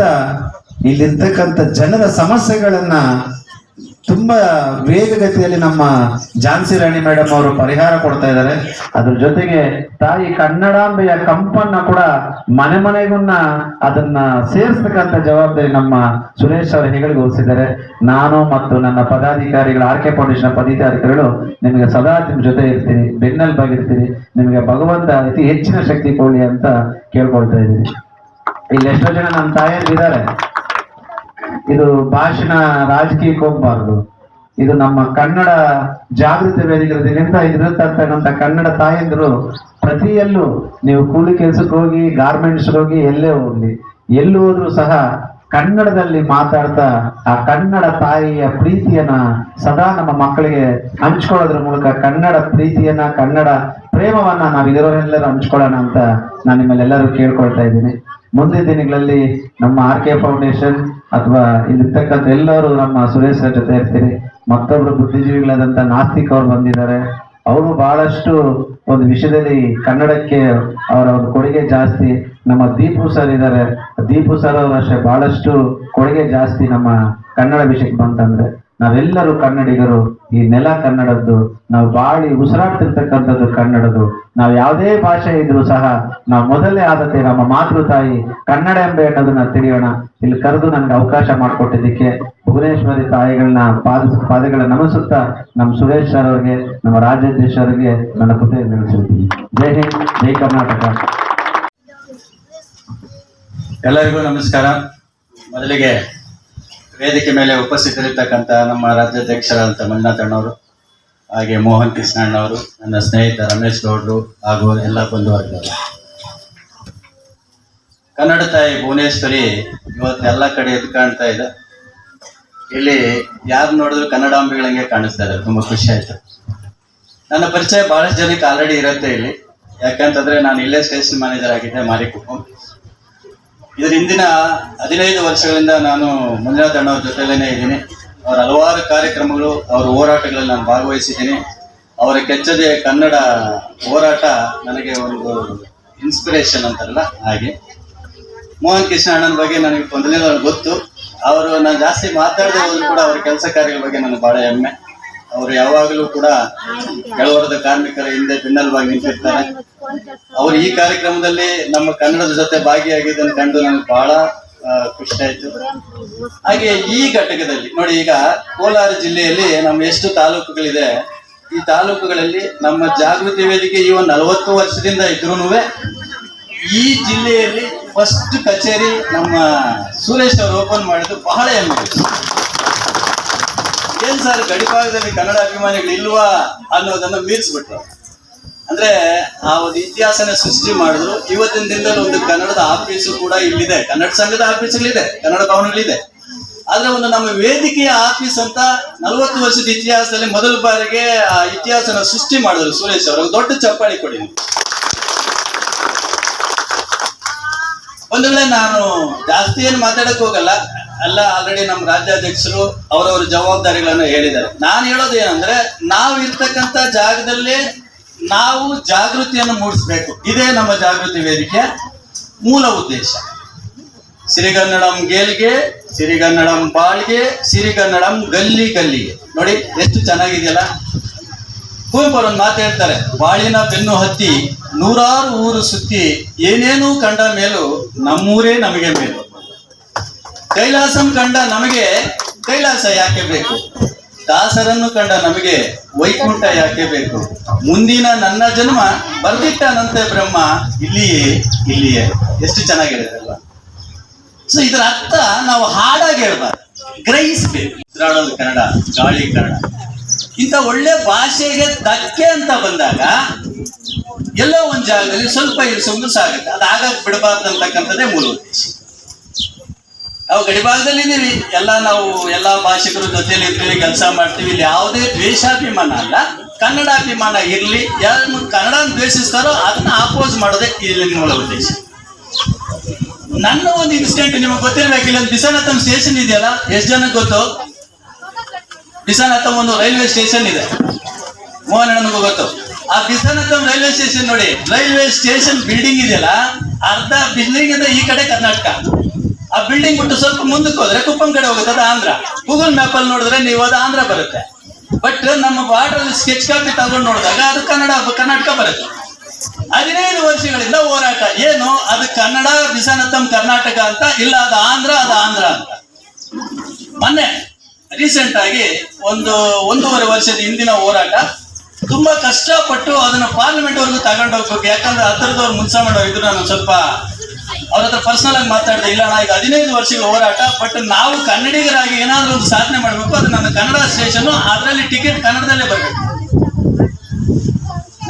ಇಲ್ಲಿರ್ತಕ್ಕಂಥ ಜನರ ಸಮಸ್ಯೆಗಳನ್ನ ತುಂಬಾ ವೇಗಗತಿಯಲ್ಲಿ ನಮ್ಮ ಝಾನ್ಸಿ ರಾಣಿ ಮೇಡಮ್ ಅವರು ಪರಿಹಾರ ಕೊಡ್ತಾ ಇದ್ದಾರೆ. ಅದ್ರ ಜೊತೆಗೆ ತಾಯಿ ಕನ್ನಡಾಂಬೆಯ ಕಂಪನ್ನ ಕೂಡ ಮನೆ ಮನೆಗುನ್ನ ಅದನ್ನ ಸೇರಿಸ್ತಕ್ಕಂಥ ಜವಾಬ್ದಾರಿ ನಮ್ಮ ಸುರೇಶ್ ಅವರ ಹೆಗಳಿಗೆ ಓದಿಸಿದ್ದಾರೆ ನಾನು ಮತ್ತು ನನ್ನ ಪದಾಧಿಕಾರಿಗಳು, ಆರ್ ಕೆ ಫೌಂಡೇಶನ್ ಪದಾಧಿಕಾರಿಗಳು ನಿಮಗೆ ಸದಾ ನಿಮ್ ಜೊತೆ ಇರ್ತೀನಿ ಬೆನ್ನೆಲುಬಾಗಿರ್ತೀನಿ ನಿಮಗೆ ಭಗವಂತ ಅತಿ ಹೆಚ್ಚಿನ ಶಕ್ತಿ ಕೊಡಿ ಅಂತ ಕೇಳ್ಕೊಳ್ತಾ ಇದ್ದೀನಿ. ಇಲ್ಲಿ ಎಷ್ಟೋ ಜನ ನನ್ನ ತಾಯಂದಿದ್ದಾರೆ ಇದು ಭಾಷಣ ರಾಜಕೀಯಕ್ಕೆ ಹೋಗ್ಬಾರ್ದು. ಇದು ನಮ್ಮ ಕನ್ನಡ ಜಾಗೃತಿ ವೇದಿಕೆಯಿಂದ ಇದಿರತಕ್ಕಂಥ ಕನ್ನಡ ತಾಯಂದಿರು ಪ್ರತಿಯಲ್ಲೂ ನೀವು ಕೂಲಿ ಕೆಲಸಕ್ಕೆ ಹೋಗಿ ಗಾರ್ಮೆಂಟ್ಸ್ ಹೋಗಿ ಎಲ್ಲೇ ಹೋಗ್ಲಿ. ಎಲ್ಲಿ ಹೋದ್ರೂ ಸಹ ಕನ್ನಡದಲ್ಲಿ ಮಾತಾಡ್ತಾ ಆ ಕನ್ನಡ ತಾಯಿಯ ಪ್ರೀತಿಯನ್ನ ಸದಾ ನಮ್ಮ ಮಕ್ಕಳಿಗೆ ಹಂಚ್ಕೊಳ್ಳೋದ್ರ ಮೂಲಕ ಕನ್ನಡ ಪ್ರೀತಿಯನ್ನ, ಕನ್ನಡ ಪ್ರೇಮವನ್ನ ನಾವು ಇರೋರೆಲ್ಲರೂ ಹಂಚ್ಕೊಳ್ಳೋಣ ಅಂತ ನಾನು ನಿಮ್ಮಲ್ಲೆಲ್ಲರೂ ಕೇಳ್ಕೊಳ್ತಾ ಇದ್ದೀನಿ. ಮುಂದಿನ ದಿನಗಳಲ್ಲಿ ನಮ್ಮ ಆರ್ ಕೆ ಫೌಂಡೇಶನ್ ಅಥವಾ ಇಲ್ಲಿರ್ತಕ್ಕಂಥ ಎಲ್ಲರೂ ನಮ್ಮ ಸುರೇಶ್ ಸರ್ ಜೊತೆ ಇರ್ತೀರಿ. ಮತ್ತೊಬ್ರು ಬುದ್ಧಿಜೀವಿಗಳಾದಂಥ ನಾಸ್ತಿಕ್ ಅವರು ಬಂದಿದ್ದಾರೆ. ಅವರು ಬಹಳಷ್ಟು ಒಂದು ವಿಷಯದಲ್ಲಿ ಕನ್ನಡಕ್ಕೆ ಅವರ ಒಂದು ಕೊಡುಗೆ ಜಾಸ್ತಿ. ನಮ್ಮ ದೀಪು ಸರ್ ಇದ್ದಾರೆ. ದೀಪು ಸರ್ ಅವರು ಬಹಳಷ್ಟು ಕೊಡುಗೆ ಜಾಸ್ತಿ ನಮ್ಮ ಕನ್ನಡ ವಿಷಯಕ್ಕೆ ಬಂತಂದ್ರೆ. ನಾವೆಲ್ಲರೂ ಕನ್ನಡಿಗರು, ಈ ನೆಲ ಕನ್ನಡದ್ದು, ನಾವು ಬಾಳಿ ಉಸಿರಾಡ್ತಿರ್ತಕ್ಕಂಥದ್ದು ಕನ್ನಡದು ನಾವು ಯಾವುದೇ ಭಾಷೆ ಇದ್ರೂ ಸಹ ನಾವು ಮೊದಲೇ ಆದತೆ ನಮ್ಮ ಮಾತೃ ತಾಯಿ ಕನ್ನಡ ಎಂಬ ಅನ್ನೋದನ್ನ ತಿಳಿಯೋಣ. ಇಲ್ಲಿ ಕರೆದು ನನಗೆ ಅವಕಾಶ ಮಾಡಿಕೊಟ್ಟಿದ್ದಕ್ಕೆ ಭುವನೇಶ್ವರಿ ತಾಯಿಗಳನ್ನ ಪಾದ ಪಾದಗಳ ನಮಿಸುತ್ತಾ ನಮ್ಮ ಸುರೇಶ್ ಸರ್ ಅವರಿಗೆ, ನಮ್ಮ ರಾಜ್ಯಾಧ್ಯಕ್ಷ ಅವರಿಗೆ ನನ್ನ ಕೃತಿ ತಿಳಿಸುತ್ತೀನಿ ಜೈ ಹಿಂದ್, ಜೈ ಕರ್ನಾಟಕ. ಎಲ್ಲರಿಗೂ ನಮಸ್ಕಾರ. ಮೊದಲಿಗೆ ವೇದಿಕೆ ಮೇಲೆ ಉಪಸ್ಥಿತರಿರ್ತಕ್ಕಂಥ ನಮ್ಮ ರಾಜ್ಯಾಧ್ಯಕ್ಷರಾದಂಥ ಮಂಜುನಾಥ್ ಅಣ್ಣವರು ಹಾಗೆ ಮೋಹನ್ ಕೃಷ್ಣಣ್ಣವರು, ನನ್ನ ಸ್ನೇಹಿತ ರಮೇಶ್ ಗೌಡ್ರು ಹಾಗೂ ಎಲ್ಲ ಬಂಧುವರ್ಗರು. ಕನ್ನಡ ತಾಯಿ ಭುವನೇಶ್ವರಿ ಇವತ್ತೆಲ್ಲ ಕಡೆ ಎದ್ದು ಕಾಣ್ತಾ ಇದೆ. ಇಲ್ಲಿ ಯಾರು ನೋಡಿದ್ರು ಕನ್ನಡಾಂಬಿಗಳಂಗೆ ಕಾಣಿಸ್ತಾ ಇದೆ. ತುಂಬಾ ಖುಷಿ ಆಯ್ತು. ನನ್ನ ಪರಿಚಯ ಬಹಳಷ್ಟು ಜನಕ್ಕೆ ಆಲ್ರೆಡಿ ಇರುತ್ತೆ ಇಲ್ಲಿ. ಯಾಕಂತಂದ್ರೆ ನಾನು ಇಲ್ಲೇ ಸ್ಟೇಷನ್ ಮ್ಯಾನೇಜರ್ ಆಗಿದ್ದೆ ಮಾರಿಕುಪ್ಪು. ಇದ್ರ ಹಿಂದಿನ ಹದಿನೈದು ವರ್ಷಗಳಿಂದ ನಾನು ಮಂಜುನಾಥ್ ಅಣ್ಣವ್ರ ಜೊತೆಲೇ ಇದ್ದೀನಿ. ಅವರ ಹಲವಾರು ಕಾರ್ಯಕ್ರಮಗಳು, ಅವರ ಹೋರಾಟಗಳಲ್ಲಿ ನಾನು ಭಾಗವಹಿಸಿದ್ದೀನಿ. ಅವರ ಕೆಚ್ಚದೆ ಕನ್ನಡ ಹೋರಾಟ ನನಗೆ ಒಂದು ಇನ್ಸ್ಪಿರೇಷನ್ ಅಂತಾರಲ್ಲ, ಹಾಗೆ. ಮೋಹನ್ ಕೃಷ್ಣ ಅಣ್ಣನ ಬಗ್ಗೆ ನನಗೆ ಮೊದಲಿನ ಗೊತ್ತು. ಅವರು ನಾನು ಜಾಸ್ತಿ ಮಾತಾಡದೆ ಹೋದ್ರು ಕೂಡ ಅವರ ಕೆಲಸ ಕಾರ್ಯಗಳ ಬಗ್ಗೆ ನನಗೆ ಬಹಳ ಹೆಮ್ಮೆ. ಅವರು ಯಾವಾಗಲೂ ಕೂಡ ಕೆಳವರದ ಕಾರ್ಮಿಕರ ಹಿಂದೆ ಬೆನ್ನೆಲುಬಾಗಿ ನಿಂತಿರ್ತಾರೆ. ಅವರು ಈ ಕಾರ್ಯಕ್ರಮದಲ್ಲಿ ನಮ್ಮ ಕನ್ನಡದ ಜೊತೆ ಭಾಗಿಯಾಗಿದ್ದನ್ನು ಕಂಡು ನನಗೆ ಬಹಳ ಖುಷಿ ಆಯ್ತು. ಹಾಗೆ ಈ ಘಟಕದಲ್ಲಿ, ನೋಡಿ ಈಗ ಕೋಲಾರ ಜಿಲ್ಲೆಯಲ್ಲಿ ನಮ್ಮ ಎಷ್ಟು ತಾಲೂಕುಗಳಿದೆ, ಈ ತಾಲೂಕುಗಳಲ್ಲಿ ನಮ್ಮ ಜಾಗೃತಿ ವೇದಿಕೆ ಈ ಒಂದು ನಲವತ್ತು ವರ್ಷದಿಂದ ಇದ್ರೂ ಈ ಜಿಲ್ಲೆಯಲ್ಲಿ ಫಸ್ಟ್ ಕಚೇರಿ ನಮ್ಮ ಸುರೇಶ್ ಅವರು ಓಪನ್ ಮಾಡಿದ್ದು ಬಹಳ ಹೆಮ್ಮೆ. ಏನ್ ಸರ್ ಗಡಿಭಾಗದಲ್ಲಿ ಕನ್ನಡ ಅಭಿಮಾನಿಗಳು ಇಲ್ವಾ ಅನ್ನೋದನ್ನ ಮೀರಿಸ್ಬಿಟ್ರು ಅಂದ್ರೆ ಆ ಒಂದು ಇತಿಹಾಸನ ಸೃಷ್ಟಿ ಮಾಡಿದ್ರು. ಇವತ್ತಿನ ದಿನದಲ್ಲಿ ಒಂದು ಕನ್ನಡದ ಆಫೀಸು ಕೂಡ ಇಲ್ಲಿದೆ. ಕನ್ನಡ ಸಂಘದ ಆಫೀಸ್ಗಳಿದೆ, ಕನ್ನಡ ಭವನಗಳಿದೆ. ಆದ್ರೆ ಒಂದು ನಮ್ಮ ವೇದಿಕೆಯ ಆಫೀಸ್ ಅಂತ ನಲವತ್ತು ವರ್ಷದ ಇತಿಹಾಸದಲ್ಲಿ ಮೊದಲ ಬಾರಿಗೆ ಆ ಇತಿಹಾಸನ ಸೃಷ್ಟಿ ಮಾಡಿದ್ರು ಸುರೇಶ್ ಅವರು. ದೊಡ್ಡ ಚಪ್ಪಾಳಿ ಕೊಡಿ ನೀವು. ಒಂದು ವೇಳೆ ನಾನು ಜಾಸ್ತಿ ಏನು ಮಾತಾಡಕ್ ಹೋಗಲ್ಲ. ಅಲ್ಲ ಆಲ್ರೆಡಿ ನಮ್ಮ ರಾಜ್ಯಾಧ್ಯಕ್ಷರು ಅವರವರ ಜವಾಬ್ದಾರಿಗಳನ್ನು ಹೇಳಿದ್ದಾರೆ. ನಾನು ಹೇಳೋದು ಏನಂದ್ರೆ, ನಾವು ಇರ್ತಕ್ಕಂಥ ಜಾಗದಲ್ಲಿ ನಾವು ಜಾಗೃತಿಯನ್ನು ಮೂಡಿಸ್ಬೇಕು. ಇದೇ ನಮ್ಮ ಜಾಗೃತಿ ವೇದಿಕೆ, ಮೂಲ ಉದ್ದೇಶ. ಸಿರಿಗನ್ನಡಂ ಗೇಲ್ಗೆ, ಸಿರಿಗನ್ನಡಂ ಬಾಳ್ಗೆ, ಸಿರಿಗನ್ನಡಂ ಗಲ್ಲಿ ಗಲ್ಲಿಗೆ ನೋಡಿ, ಎಷ್ಟು ಚೆನ್ನಾಗಿದೆಯಲ್ಲ? ಕುವೆಂಪು ಒಂದು ಮಾತು ಹೇಳ್ತಾರೆ, ಬಾಳಿನ ಬೆನ್ನು ಹತ್ತಿ ನೂರಾರು ಊರು ಸುತ್ತಿ ಏನೇನೂ ಕಂಡ ಮೇಲೂ ನಮ್ಮೂರೇ ನಮಗೆ ಮೇಲು. ಕೈಲಾಸಂ ಕಂಡ ನಮಗೆ ಕೈಲಾಸ ಯಾಕೆ ಬೇಕು? ದಾಸರನ್ನು ಕಂಡ ನಮಗೆ ವೈಕುಂಠ ಯಾಕೆ ಬೇಕು? ಮುಂದಿನ ನನ್ನ ಜನ್ಮ ಬರ್ದಿಟ್ಟನಂತೆ ಬ್ರಹ್ಮ ಇಲ್ಲಿಯೇ ಇಲ್ಲಿಯೇ. ಎಷ್ಟು ಚೆನ್ನಾಗಿರೋದಲ್ಲ ಸೊ ಇದರ ಅರ್ಥ ನಾವು ಹಾಡಾಗಿ ಹೇಳ್ಬಾರ್ದು. ಗ್ರಹಿಸ್ಬೇಕು. ಉಸಿರಾಡೋದು ಕನ್ನಡ, ಗಾಳಿ ಕನ್ನಡ. ಇಂಥ ಒಳ್ಳೆ ಭಾಷೆಗೆ ಧಕ್ಕೆ ಅಂತ ಬಂದಾಗ ಎಲ್ಲ ಒಂದ್ ಜಾಗದಲ್ಲಿ ಸ್ವಲ್ಪ ಇರಿಸೋದು ಸಾಗುತ್ತೆ. ಅದು ಆಗಕ್ ಬಿಡಬಾರ್ದು ಅಂತಕ್ಕಂಥದ್ದೇ ಮೂಲ ಉದ್ದೇಶ. ನಾವು ಗಡಿಭಾಗದಲ್ಲಿ ಇದೀವಿ ಎಲ್ಲ ನಾವು ಎಲ್ಲಾ ಭಾಷಿಕರ ಜೊತೆಲಿ ಇರ್ತೀವಿ, ಕೆಲಸ ಮಾಡ್ತೀವಿ. ಇಲ್ಲಿ ಯಾವುದೇ ದ್ವೇಷಾಭಿಮಾನ ಅಲ್ಲ. ಕನ್ನಡಾಭಿಮಾನ ಇರಲಿ ಯಾರು ಕನ್ನಡ ದ್ವೇಷಿಸ್ತಾರೋ ಅದನ್ನ ಆಪೋಸ್ ಮಾಡೋದೇ ಇಲ್ಲಿ ಮೂಲ ಉದ್ದೇಶ. ನನ್ನ ಒಂದು ಇನ್ಸಿಡೆಂಟ್ ನಿಮಗೆ ಗೊತ್ತಿರ್ಬೇಕು. ಇಲ್ಲೊಂದು ತಮ್ಮ ಸ್ಟೇಷನ್ ಇದೆಯಲ್ಲ, ಎಷ್ಟು ಜನಕ್ಕೆ ಗೊತ್ತು? ಬಿಸನತ್ತಂ ಒಂದು ರೈಲ್ವೆ ಸ್ಟೇಷನ್ ಇದೆ. ಮೋಹನ್ ನಮಗೂ ಗೊತ್ತು. ಆ ಬಿಸನತ್ತಂ ರೈಲ್ವೆ ಸ್ಟೇಷನ್ ನೋಡಿ, ರೈಲ್ವೆ ಸ್ಟೇಷನ್ ಬಿಲ್ಡಿಂಗ್ ಇದೆಯಲ್ಲ, ಅರ್ಧ ಬಿಲ್ಡಿಂಗ್ ಇಂದ ಈ ಕಡೆ ಕರ್ನಾಟಕ. ಆ ಬಿಲ್ಡಿಂಗ್ ಬಿಟ್ಟು ಸ್ವಲ್ಪ ಮುಂದಕ್ಕೆ ಹೋದ್ರೆ ಕುಪ್ಪಂ ಕಡೆ ಹೋಗುತ್ತೆ, ಅದು ಆಂಧ್ರ. ಗೂಗಲ್ ಮ್ಯಾಪ್ ಅಲ್ಲಿ ನೋಡಿದ್ರೆ ನೀವು ಅದು ಆಂಧ್ರ ಬರುತ್ತೆ. ಬಟ್ ನಮ್ಮ ಬಾರ್ಡರ್ ಸ್ಕೆಚ್ ಕಾಪಿ ತಗೊಂಡು ನೋಡಿದಾಗ ಅದು ಕನ್ನಡ, ಕರ್ನಾಟಕ ಬರುತ್ತೆ. ಹದಿನೈದು ವರ್ಷಗಳಿಂದ ಹೋರಾಟ. ಏನು? ಅದು ಕನ್ನಡ ಬಿಸಾನತ್ತಮ್ ಕರ್ನಾಟಕ ಅಂತ ಇಲ್ಲ, ಅದು ಆಂಧ್ರ ಅದು ಆಂಧ್ರ ಅಂತ. ಮೊನ್ನೆ ರೀಸೆಂಟ್ ಆಗಿ ಒಂದು ಒಂದೂವರೆ ವರ್ಷದ ಹಿಂದಿನ ಹೋರಾಟ. ತುಂಬಾ ಕಷ್ಟಪಟ್ಟು ಅದನ್ನ ಪಾರ್ಲಿಮೆಂಟ್ ವರೆಗೂ ತಗೊಂಡು ಹೋಗ್ಬೇಕು. ಯಾಕಂದ್ರೆ ಹತ್ತಿರದವ್ರು ಮಾಡೋ ಇದ್ರು ನಾನು ಸ್ವಲ್ಪ ಅವ್ರ ಹತ್ರ ಪರ್ಸನಲ್ ಆಗಿ ಮಾತಾಡಿದೆ, ಇಲ್ಲ ಅಣ್ಣ, ಈಗ ಹದಿನೈದು ವರ್ಷದ ಹೋರಾಟ ಬಟ್ ನಾವು ಕನ್ನಡಿಗರಾಗಿ ಏನಾದ್ರೂ ಒಂದು ಸಾಧನೆ ಮಾಡಬೇಕು, ಅದು ನನ್ನ ಕನ್ನಡ ಸ್ಟೇಷನ್ ಅದರಲ್ಲಿ ಟಿಕೆಟ್ ಕನ್ನಡದಲ್ಲೇ ಬರಬೇಕು.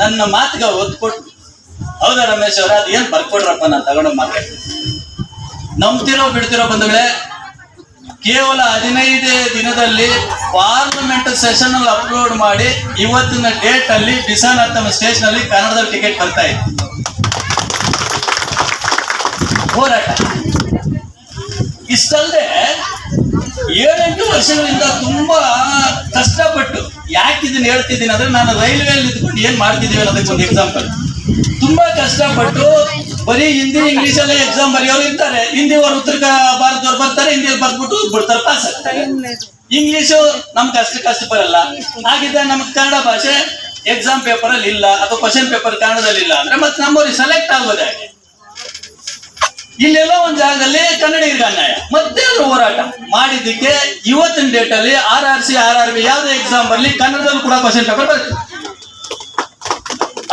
ನನ್ನ ಮಾತಿಗೆ ಒತ್ತು ಕೊಟ್ಟು ಹೌದಾ ರಮೇಶ್ ಅವರ ಅದು ಏನ್ ಬರ್ಕೊಡ್ರಪ್ಪ, ನಾನು ತಗೊಂಡು ಮಾತಾಡ್ತೀನಿ. ನಂಬ್ತಿರೋ, ಬಿಡ್ತಿರೋ ಬಂಧುಗಳೇ ಕೇವಲ ಹದಿನೈದೇ ದಿನದಲ್ಲಿ ಪಾರ್ಲಿಮೆಂಟ್ ಸೆಷನ್ ಅಲ್ಲಿ ಅಪ್ಲೋಡ್ ಮಾಡಿ ಇವತ್ತಿನ ಡೇಟ್ ಅಲ್ಲಿ ತಮ್ಮ ಸ್ಟೇಷನ್ ಅಲ್ಲಿ ಕನ್ನಡದಲ್ಲಿ ಟಿಕೆಟ್ ಬರ್ತಾ ಇತ್ತು ಹೋರಾಟ. ಇಷ್ಟಲ್ಲದೆ ಏಳೆಂಟು ವರ್ಷಗಳಿಂದ ತುಂಬಾ ಕಷ್ಟಪಟ್ಟು ಯಾಕೆ ಇದನ್ನ ಹೇಳ್ತಿದ್ದೀನಿ ಅಂದ್ರೆ ನಾನು ರೈಲ್ವೆಯಲ್ಲಿ ಇದ್ಕೊಂಡು ಏನ್ ಮಾಡ್ತಿದ್ದೀವಿ ಅನ್ನೋದಕ್ಕೆ ಒಂದು ಎಕ್ಸಾಂಪಲ್ ತುಂಬಾ ಕಷ್ಟಪಟ್ಟು ಬರೀ ಹಿಂದಿ ಇಂಗ್ಲಿಷ್ ಅಲ್ಲೇ ಎಕ್ಸಾಮ್ ಬರೆಯೋರು ಇರ್ತಾರೆ. ಹಿಂದಿ ಅವರು ಉತ್ತರ ಭಾರತದವ್ರು ಬರ್ತಾರೆ, ಹಿಂದಿಯಲ್ಲಿ ಬರ್ದ್ಬಿಟ್ಟು ಬಿಡ್ತಾರೆ ಪಾಸ್ ಆಗ್ತಾರೆ. ಇಂಗ್ಲಿಷು ನಮ್ ಕಷ್ಟ ಕಷ್ಟ ಬರಲ್ಲ ಹಾಗಿದ್ರೆ ನಮ್ಗೆ ಕನ್ನಡ ಭಾಷೆ ಎಕ್ಸಾಮ್ ಪೇಪರ್ ಅಲ್ಲಿ ಇಲ್ಲ, ಅಥವಾ ಕ್ವಶನ್ ಪೇಪರ್ ಕನ್ನಡದಲ್ಲಿ ಇಲ್ಲ ಅಂದ್ರೆ ಮತ್ತೆ ನಮ್ಮವ್ರಿಗೆ ಸೆಲೆಕ್ಟ್ ಆಗೋದೇ ಇಲ್ಲೆಲ್ಲ ಒಂದ್ ಜಾಗದಲ್ಲಿ ಕನ್ನಡಿಗರಿಗೆ ಅನ್ಯಾಯ. ಮತ್ತೆ ಹೋರಾಟ. ಮಾಡಿದ್ದಕ್ಕೆ ಇವತ್ತಿನ ಡೇಟ್ ಅಲ್ಲಿ R R C R R B ಯಾವ್ದೇ ಎಕ್ಸಾಮ್ ಬರ್ಲಿ ಕನ್ನಡದಲ್ಲಿ ಕೂಡ ಕ್ವಶನ್ ಪೇಪರ್ ಬರ್ತದೆ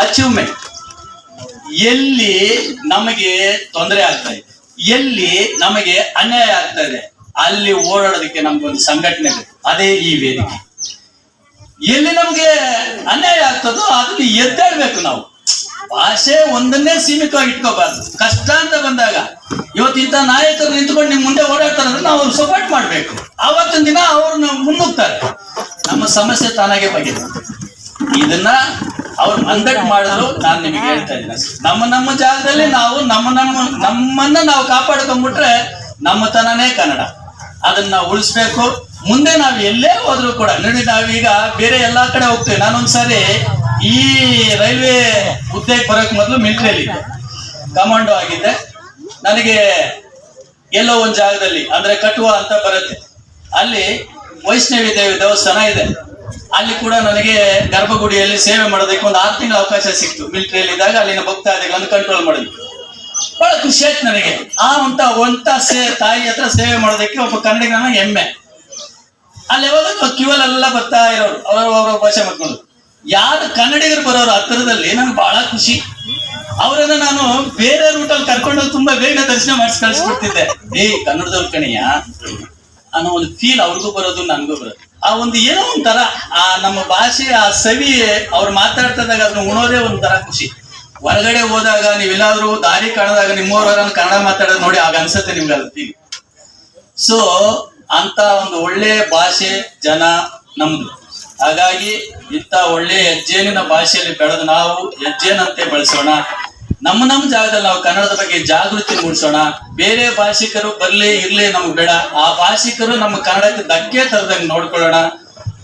ಅಚೀವ್ಮೆಂಟ್ ಎಲ್ಲಿ ನಮಗೆ ತೊಂದರೆ ಆಗ್ತಾ ಇದೆ, ಎಲ್ಲಿ ನಮಗೆ ಅನ್ಯಾಯ ಆಗ್ತಾ ಇದೆ, ಅಲ್ಲಿ ಓಡಾಡೋದಕ್ಕೆ ನಮ್ಗೊಂದು ಸಂಘಟನೆ ಬೇಕು, ಅದೇ ಈ ವೇದಿಕೆ. ಎಲ್ಲಿ ನಮ್ಗೆ ಅನ್ಯಾಯ ಆಗ್ತದೋ ಅದಕ್ಕೆ ಎದ್ದೇಳ್ಬೇಕು ನಾವು. ಭಾಷೆ ಒಂದನ್ನೇ ಸೀಮಿತವಾಗಿ ಇಟ್ಕೋಬಾರ್ದು. ಕಷ್ಟ ಅಂತ ಬಂದಾಗ ಇವತ್ತಿಂತ ನಾಯಕರು ನಿಂತ್ಕೊಂಡು ನಿಮ್ ಮುಂದೆ ಓಡಾಡ್ತಾರೆ ಅಂದ್ರೆ ನಾವು ಸಪೋರ್ಟ್ ಮಾಡ್ಬೇಕು. ಆವತ್ತಿನ ದಿನ ಅವ್ರನ್ನ ಮುನ್ನುಗ್ತಾರೆ. ನಮ್ಮ ಸಮಸ್ಯೆ ತಾನಾಗೆ ಬಗೆ ಇದನ್ನ ಅವ್ರು ಮಂದಟ್ ಮಾಡಿದ್ರು ನಾನು ನಿಮಗೆ ಹೇಳ್ತಾ ಇದ್ದೀನಿ ನಮ್ಮ ನಮ್ಮ ಜಾಗದಲ್ಲಿ ನಾವು ನಮ್ಮ ನಮ್ಮ ನಮ್ಮನ್ನ ನಾವು ಕಾಪಾಡ್ಕೊಂಡ್ಬಿಟ್ರೆ ನಮ್ಮತನನೇ ಕನ್ನಡ. ಅದನ್ನ ನಾವು ಉಳಿಸ್ಬೇಕು. ಮುಂದೆ ನಾವು ಎಲ್ಲೇ ಹೋದ್ರು ಕೂಡ ನೋಡಿ ನಾವೀಗ ಬೇರೆ ಎಲ್ಲಾ ಕಡೆ ಹೋಗ್ತೇವೆ. ನಾನೊಂದ್ಸರಿ ಈ ರೈಲ್ವೆ ಹುದ್ದೆಗೆ ಬರೋಕ್ ಮೊದಲು ಮಿಲಿಟರಿಯಲ್ಲಿ ಇದ್ದೆ. ಕಮಾಂಡೋ ಆಗಿದ್ದೆ. ನನಗೆ ಎಲ್ಲೋ ಒಂದು ಜಾಗದಲ್ಲಿ ಅಂದ್ರೆ ಕಟುವ ಅಂತ ಬರುತ್ತೆ. ಅಲ್ಲಿ ವೈಷ್ಣವಿ ದೇವಿ ದೇವಸ್ಥಾನ ಇದೆ. ಅಲ್ಲಿ ಕೂಡ ನನಗೆ ಗರ್ಭಗುಡಿಯಲ್ಲಿ ಸೇವೆ ಮಾಡೋದಕ್ಕೆ ಒಂದು ಆರು ತಿಂಗಳ ಅವಕಾಶ ಸಿಕ್ತು. ಮಿಲಿಟರಿಯಲ್ಲಿ ಇದ್ದಾಗ ಅಲ್ಲಿನ ಭಕ್ತಾದಿಗಳನ್ನು ಕಂಟ್ರೋಲ್ ಮಾಡಿದ್ವಿ ಬಹಳ ಖುಷಿ ಆಯ್ತು ನನಗೆ. ಆ ಅಂತ ಒಂಟ ಸೇ, ತಾಯಿ ಹತ್ರ ಸೇವೆ ಮಾಡೋದಕ್ಕೆ ಒಬ್ಬ ಕನ್ನಡಿಗನ ಹೆಮ್ಮೆ. ಅಲ್ಲಿ ಯಾವಾಗ ಕ್ಯೂವಲ್ಲೆಲ್ಲ ಬರ್ತಾ ಇರೋರು. ಅವರು ಅವರ ಭಾಷೆ ಮಾಡ್ಕೊಂಡು. ಯಾರು ಕನ್ನಡಿಗರು ಬರೋರು ಹತ್ತಿರದಲ್ಲಿ ನನ್ಗೆ ಬಹಳ ಖುಷಿ. ಅವರನ್ನ ನಾನು ಬೇರೆ ರೂಟಲ್ಲಿ ಕರ್ಕೊಂಡು ತುಂಬಾ ಬೇಗ ದರ್ಶನ ಮಾಡಿಸಿ ಕಳಿಸ್ಬಿಡ್ತಿದ್ದೆ. ಏ ಕನ್ನಡದವ್ರ ಕಣಿಯ ಅನ್ನೋ ಒಂದು ಫೀಲ್ ಅವ್ರಿಗೂ ಬರೋದು, ನನಗೂ ಬರೋದು. ಆ ಒಂದು ಏನೋ ಒಂಥರ, ಆ ನಮ್ಮ ಭಾಷೆ, ಆ ಸವಿ ಅವ್ರು ಮಾತಾಡ್ತಿದ್ದಾಗ ಅದನ್ನ ಉಣೋದೇ ಒಂಥರ ಖುಷಿ. ಹೊರಗಡೆ ಹೋದಾಗ ನೀವೆಲ್ಲಾದ್ರೂ ದಾರಿ ಕಾಣದಾಗ ನಿಮ್ಮವ್ರನ್ನ ಕನ್ನಡ ಮಾತಾಡೋದು ನೋಡಿ ಆಗ ಅನ್ಸುತ್ತೆ ನಿಮ್ಗೆ ಅದು ಸೋ ಸೊ ಅಂತ ಒಂದು ಒಳ್ಳೆ ಭಾಷೆ ಜನ ನಮ್ದು. ಹಾಗಾಗಿ ಇಂಥ ಒಳ್ಳೆ ಹೆಜ್ಜೇನಿನ ಭಾಷೆಯಲ್ಲಿ ಬೆಳೆದು ನಾವು ಹೆಜ್ಜೇನಂತೆ ಬಳಸೋಣ. ನಮ್ಮ ನಮ್ಮ ಜಾಗದಲ್ಲಿ ನಾವು ಕನ್ನಡದ ಬಗ್ಗೆ ಜಾಗೃತಿ ಮೂಡಿಸೋಣ. ಬೇರೆ ಭಾಷಿಕರು ಬರ್ಲಿ ಇರ್ಲಿ ನಮ್ಗೆ ಬೇಡ. ಆ ಭಾಷಿಕರು ನಮ್ಮ ಕನ್ನಡಕ್ಕೆ ಧಕ್ಕೆ ತರದಂಗೆ ನೋಡ್ಕೊಳ್ಳೋಣ.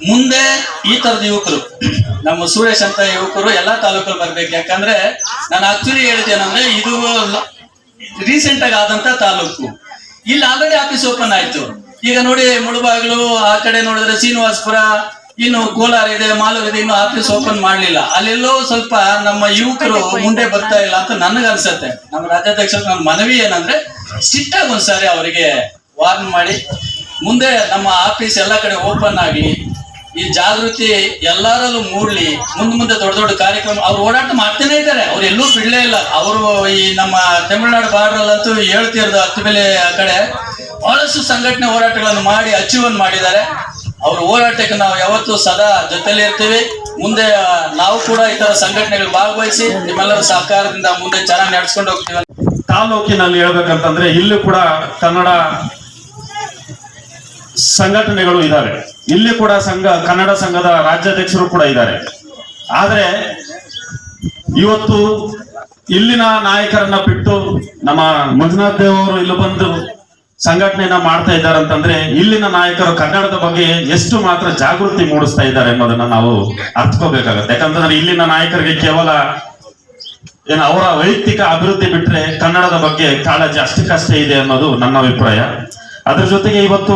ಮುಂದೆ ಈ ತರದ ಯುವಕರು, ನಮ್ಮ ಸುರೇಶ್ ಅಂತ ಯುವಕರು ಎಲ್ಲಾ ತಾಲೂಕಲ್ಲಿ ಬರ್ಬೇಕು. ಯಾಕಂದ್ರೆ ನಾನು ಆಕ್ಚುಲಿ ಹೇಳಿದ್ದೇನಂದ್ರೆ ಇದು ರೀಸೆಂಟ್ ಆಗಿ ಆದಂತ ತಾಲೂಕು. ಇಲ್ಲಿ ಆಲ್ರೆಡಿ ಆಫೀಸ್ ಓಪನ್ ಆಯ್ತು. ಈಗ ನೋಡಿ ಮುಳುಬಾಗ್ಲು, ಆ ಕಡೆ ನೋಡಿದ್ರೆ ಶ್ರೀನಿವಾಸಪುರ ಇನ್ನು ಕೋಲಾರ ಇದೆ ಮಾಲೂರು ಇದೆ ಇನ್ನು ಆಫೀಸ್ ಓಪನ್ ಮಾಡ್ಲಿಲ್ಲ. ಅಲ್ಲೆಲ್ಲೋ ಸ್ವಲ್ಪ ನಮ್ಮ ಯುವಕರು ಮುಂದೆ ಬರ್ತಾ ಇಲ್ಲ ಅಂತ ನನಗೆ ಅನ್ಸುತ್ತೆ ನಮ್ಮ ರಾಜ್ಯಾಧ್ಯಕ್ಷರು ನನ್ನ ಮನವಿ ಏನಂದ್ರೆ ಸ್ಟ್ರಿಕ್ಟ್ ಆಗಿ ಒಂದ್ಸಾರಿ ಅವರಿಗೆ ವಾರ್ನ್ ಮಾಡಿ. ಮುಂದೆ ನಮ್ಮ ಆಫೀಸ್ ಎಲ್ಲ ಕಡೆ ಓಪನ್ ಆಗಿ ಈ ಜಾಗೃತಿ ಎಲ್ಲರಲ್ಲೂ ಮೂಡ್ಲಿ. ಮುಂದೆ ಮುಂದೆ ದೊಡ್ಡ ದೊಡ್ಡ ಕಾರ್ಯಕ್ರಮ ಅವ್ರು ಓಡಾಟ ಮಾಡ್ತಾನೆ ಇದ್ದಾರೆ. ಅವ್ರು ಎಲ್ಲೂ ಬಿಡ್ಲೇ ಇಲ್ಲ. ಅವರು ಈ ನಮ್ಮ ತಮಿಳುನಾಡು ಬಾರ್ಡರ್ ಅಲ್ಲಂತೂ ಹೇಳ್ತಿರೋದು ಹತ್ತು ಬೆಲೆ ಆ ಕಡೆ. ಬಹಳಷ್ಟು ಸಂಘಟನೆ ಹೋರಾಟಗಳನ್ನು ಮಾಡಿ ಅಚೀವ್ ಮಾಡಿದ್ದಾರೆ. ಅವ್ರ ಹೋರಾಟಕ್ಕೆ ನಾವು ಯಾವತ್ತೂ ಸದಾ ಜೊತೆಲಿ ಇರ್ತೀವಿ. ಮುಂದೆ ನಾವು ಕೂಡ ಈ ತರ ಸಂಘಟನೆಗಳು ಭಾಗವಹಿಸಿ ನಿಮ್ಮೆಲ್ಲರ ಸಹಕಾರದಿಂದ ಮುಂದೆ ಚೆನ್ನಾಗಿ ನಡ್ಸ್ಕೊಂಡು ಹೋಗ್ತೀವಿ. ತಾಲೂಕಿನಲ್ಲಿ ಹೇಳ್ಬೇಕಂತಂದ್ರೆ ಇಲ್ಲಿ ಕೂಡ ಕನ್ನಡ ಸಂಘಟನೆಗಳು ಇದ್ದಾವೆ ಇಲ್ಲಿ ಕೂಡ ಸಂಘ, ಕನ್ನಡ ಸಂಘದ ರಾಜ್ಯಾಧ್ಯಕ್ಷರು ಕೂಡ ಇದ್ದಾರೆ ಆದ್ರೆ ಇವತ್ತು ಇಲ್ಲಿನ ನಾಯಕರನ್ನ ಬಿಟ್ಟು ನಮ್ಮ ಮಂಜುನಾಥ್ ದೇವ್ ಅವರು ಇಲ್ಲಿ ಬಂದು ಸಂಘಟನೆಯನ್ನ ಮಾಡ್ತಾ ಇದ್ದಾರೆ ಅಂತಂದ್ರೆ ಇಲ್ಲಿನ ನಾಯಕರು ಕನ್ನಡದ ಬಗ್ಗೆ ಎಷ್ಟು ಮಾತ್ರ ಜಾಗೃತಿ ಮೂಡಿಸ್ತಾ ಇದ್ದಾರೆ ಅನ್ನೋದನ್ನ ನಾವು ಅರ್ಥಕೋಬೇಕಾಗತ್ತೆ. ಯಾಕಂತಂದ್ರೆ ಇಲ್ಲಿನ ನಾಯಕರಿಗೆ ಕೇವಲ ಏನ ಅವರ ವೈಯಕ್ತಿಕ ಅಭಿವೃದ್ಧಿ ಬಿಟ್ರೆ ಕನ್ನಡದ ಬಗ್ಗೆ ಕಾಳಜಿ ಅಷ್ಟಕ್ಕಷ್ಟೇ ಇದೆ ಅನ್ನೋದು ನನ್ನ ಅಭಿಪ್ರಾಯ. ಅದ್ರ ಜೊತೆಗೆ ಇವತ್ತು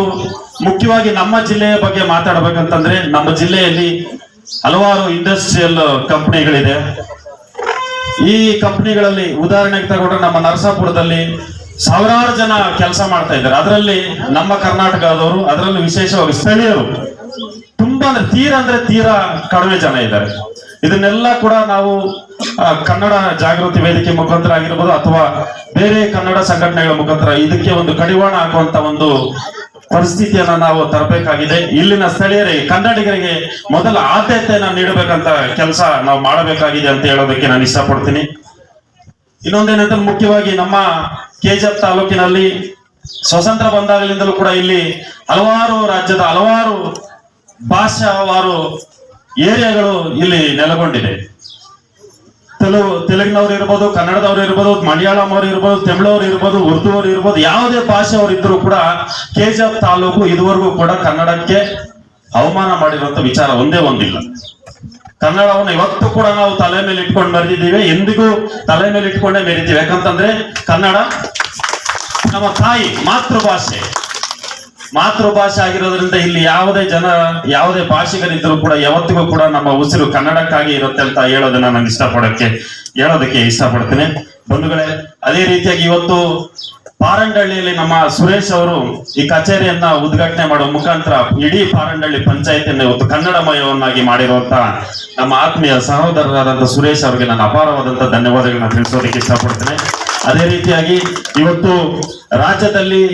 ಮುಖ್ಯವಾಗಿ ನಮ್ಮ ಜಿಲ್ಲೆಯ ಬಗ್ಗೆ ಮಾತಾಡ್ಬೇಕಂತಂದ್ರೆ ನಮ್ಮ ಜಿಲ್ಲೆಯಲ್ಲಿ ಹಲವಾರು ಇಂಡಸ್ಟ್ರಿಯಲ್ ಕಂಪ್ನಿಗಳಿದೆ ಈ ಕಂಪನಿಗಳಲ್ಲಿ ಉದಾಹರಣೆಗೆ ತಗೊಂಡ್ರೆ ನಮ್ಮ ನರಸಾಪುರದಲ್ಲಿ ಸಾವಿರಾರು ಜನ ಕೆಲಸ ಮಾಡ್ತಾ ಇದ್ದಾರೆ. ಅದರಲ್ಲಿ ನಮ್ಮ ಕರ್ನಾಟಕದವರು, ಅದರಲ್ಲಿ ವಿಶೇಷವಾಗಿ ಸ್ಥಳೀಯರು, ತುಂಬಾ ತೀರ ಅಂದ್ರೆ ತೀರಾ ಕಡಿಮೆ ಜನ ಇದ್ದಾರೆ. ಇದನ್ನೆಲ್ಲ ಕೂಡ ನಾವು ಕನ್ನಡ ಜಾಗೃತಿ ವೇದಿಕೆ ಮುಖಾಂತರ ಆಗಿರ್ಬೋದು ಅಥವಾ ಬೇರೆ ಕನ್ನಡ ಸಂಘಟನೆಗಳ ಮುಖಾಂತರ ಇದಕ್ಕೆ ಒಂದು ಕಡಿವಾಣ ಹಾಕುವಂತ ಒಂದು ಪರಿಸ್ಥಿತಿಯನ್ನ ನಾವು ತರಬೇಕಾಗಿದೆ. ಇಲ್ಲಿನ ಸ್ಥಳೀಯರಿಗೆ, ಕನ್ನಡಿಗರಿಗೆ ಮೊದಲ ಆದ್ಯತೆಯನ್ನ ನೀಡಬೇಕಂತ ಕೆಲಸ ನಾವು ಮಾಡಬೇಕಾಗಿದೆ ಅಂತ ಹೇಳೋದಕ್ಕೆ ನಾನು ಇಷ್ಟಪಡ್ತೀನಿ. ಇನ್ನೊಂದೇನಂದ್ರೆ ಮುಖ್ಯವಾಗಿ ನಮ್ಮ ಕೆಜಿಎಫ್ ತಾಲೂಕಿನಲ್ಲಿ ಸ್ವತಂತ್ರ ಬಂದಾಗಲಿಂದಲೂ ಕೂಡ ಇಲ್ಲಿ ಹಲವಾರು ರಾಜ್ಯದ ಹಲವಾರು ಭಾಷಾವಾರು ಏರಿಯಾಗಳು ಇಲ್ಲಿ ನೆಲೆಗೊಂಡಿದೆ. ತೆಲುಗು ತೆಲುಗಿನವ್ರು ಇರ್ಬೋದು, ಕನ್ನಡದವ್ರು ಇರ್ಬೋದು ಮಲಯಾಳಂ ಅವ್ರು ಇರ್ಬೋದು, ತಮಿಳವ್ರು ಇರ್ಬೋದು ಉರ್ದು ಅವ್ರು ಇರ್ಬೋದು, ಯಾವುದೇ ಭಾಷೆ ಅವ್ರು ಇದ್ರು ಕೂಡ ಕೆಜಿಎಫ್ ತಾಲೂಕು ಇದುವರೆಗೂ ಕೂಡ ಕನ್ನಡಕ್ಕೆ ಅವಮಾನ ಮಾಡಿರುವಂತ ವಿಚಾರ ಒಂದೇ ಒಂದಿಲ್ಲ. ಕನ್ನಡವನ್ನು ಇವತ್ತು ಕೂಡ ನಾವು ತಲೆ ಮೇಲೆ ಇಟ್ಕೊಂಡು ಮರೆದಿದ್ದೀವಿ ಎಂದಿಗೂ ತಲೆ ಮೇಲೆ ಇಟ್ಕೊಂಡೇ ಮೆರಿತೀವಿ ಯಾಕಂತಂದ್ರೆ ಕನ್ನಡ ನಮ್ಮ ತಾಯಿ ಮಾತೃಭಾಷೆ. ಮಾತೃಭಾಷೆ ಆಗಿರೋದ್ರಿಂದ ಇಲ್ಲಿ ಯಾವುದೇ ಜನ, ಯಾವುದೇ ಭಾಷಿಗರಿದ್ದರೂ ಕೂಡ ಯಾವತ್ತಿಗೂ ಕೂಡ ನಮ್ಮ ಉಸಿರು ಕನ್ನಡಕ್ಕಾಗಿ ಇರುತ್ತೆ ಅಂತ ಹೇಳೋದನ್ನ ನಾನು ಇಷ್ಟಪಡಕ್ಕೆ, ಹೇಳೋದಕ್ಕೆ ಇಷ್ಟಪಡ್ತೇನೆ. ಬಂಧುಗಳೇ, ಅದೇ ರೀತಿಯಾಗಿ ಇವತ್ತು ಪಾರಂಡಳ್ಳಿಯಲ್ಲಿ ನಮ್ಮ ಸುರೇಶ್ ಅವರು ಈ ಕಚೇರಿಯನ್ನ ಉದ್ಘಾಟನೆ ಮಾಡುವ ಮುಖಾಂತರ ಇಡೀ ಪಾರಂಡಳ್ಳಿ ಪಂಚಾಯತಿಯನ್ನು ಇವತ್ತು ಕನ್ನಡಮಯವನ್ನಾಗಿ ಮಾಡಿರುವಂತ ನಮ್ಮ ಆತ್ಮೀಯ ಸಹೋದರರಾದಂತ ಸುರೇಶ್ ಅವರಿಗೆ ನಾನು ಅಪಾರವಾದಂತಹ ಧನ್ಯವಾದಗಳನ್ನ ತಿಳಿಸೋದಕ್ಕೆ ಇಷ್ಟಪಡ್ತೇನೆ. ಅದೇ ರೀತಿಯಾಗಿ ಇವತ್ತು ರಾಜ್ಯದಲ್ಲಿ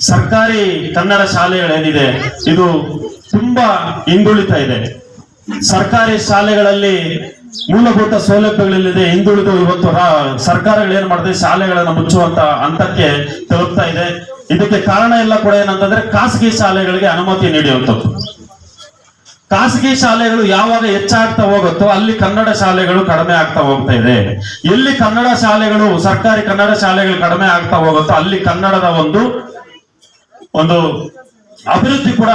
ಸರ್ಕಾರಿ ಕನ್ನಡ ಶಾಲೆಗಳೇನಿದೆ ಇದು ತುಂಬಾ ಹಿಂದುಳಿತಾ ಇದೆ. ಸರ್ಕಾರಿ ಶಾಲೆಗಳಲ್ಲಿ ಮೂಲಭೂತ ಸೌಲಭ್ಯಗಳಲ್ಲಿದೆ ಹಿಂದುಳಿದು ಇವತ್ತು ಸರ್ಕಾರಗಳು ಏನ್ ಮಾಡಿದೆ, ಶಾಲೆಗಳನ್ನ ಮುಚ್ಚುವಂತ ಹಂತಕ್ಕೆ ತಲುಪ್ತಾ ಇದೆ. ಇದಕ್ಕೆ ಕಾರಣ ಎಲ್ಲ ಕೂಡ ಏನಂತಂದ್ರೆ ಖಾಸಗಿ ಶಾಲೆಗಳಿಗೆ ಅನುಮತಿ ನೀಡುವಂಥದ್ದು ಖಾಸಗಿ ಶಾಲೆಗಳು ಯಾವಾಗ ಹೆಚ್ಚಾಗ್ತಾ ಹೋಗುತ್ತೋ ಅಲ್ಲಿ ಕನ್ನಡ ಶಾಲೆಗಳು ಕಡಿಮೆ ಆಗ್ತಾ ಹೋಗ್ತಾ ಇದೆ. ಎಲ್ಲಿ ಕನ್ನಡ ಶಾಲೆಗಳು, ಸರ್ಕಾರಿ ಕನ್ನಡ ಶಾಲೆಗಳು ಕಡಿಮೆ ಆಗ್ತಾ ಹೋಗುತ್ತೋ ಅಲ್ಲಿ ಕನ್ನಡದ ಒಂದು ಒಂದು ಅಭಿವೃದ್ಧಿ ಕೂಡ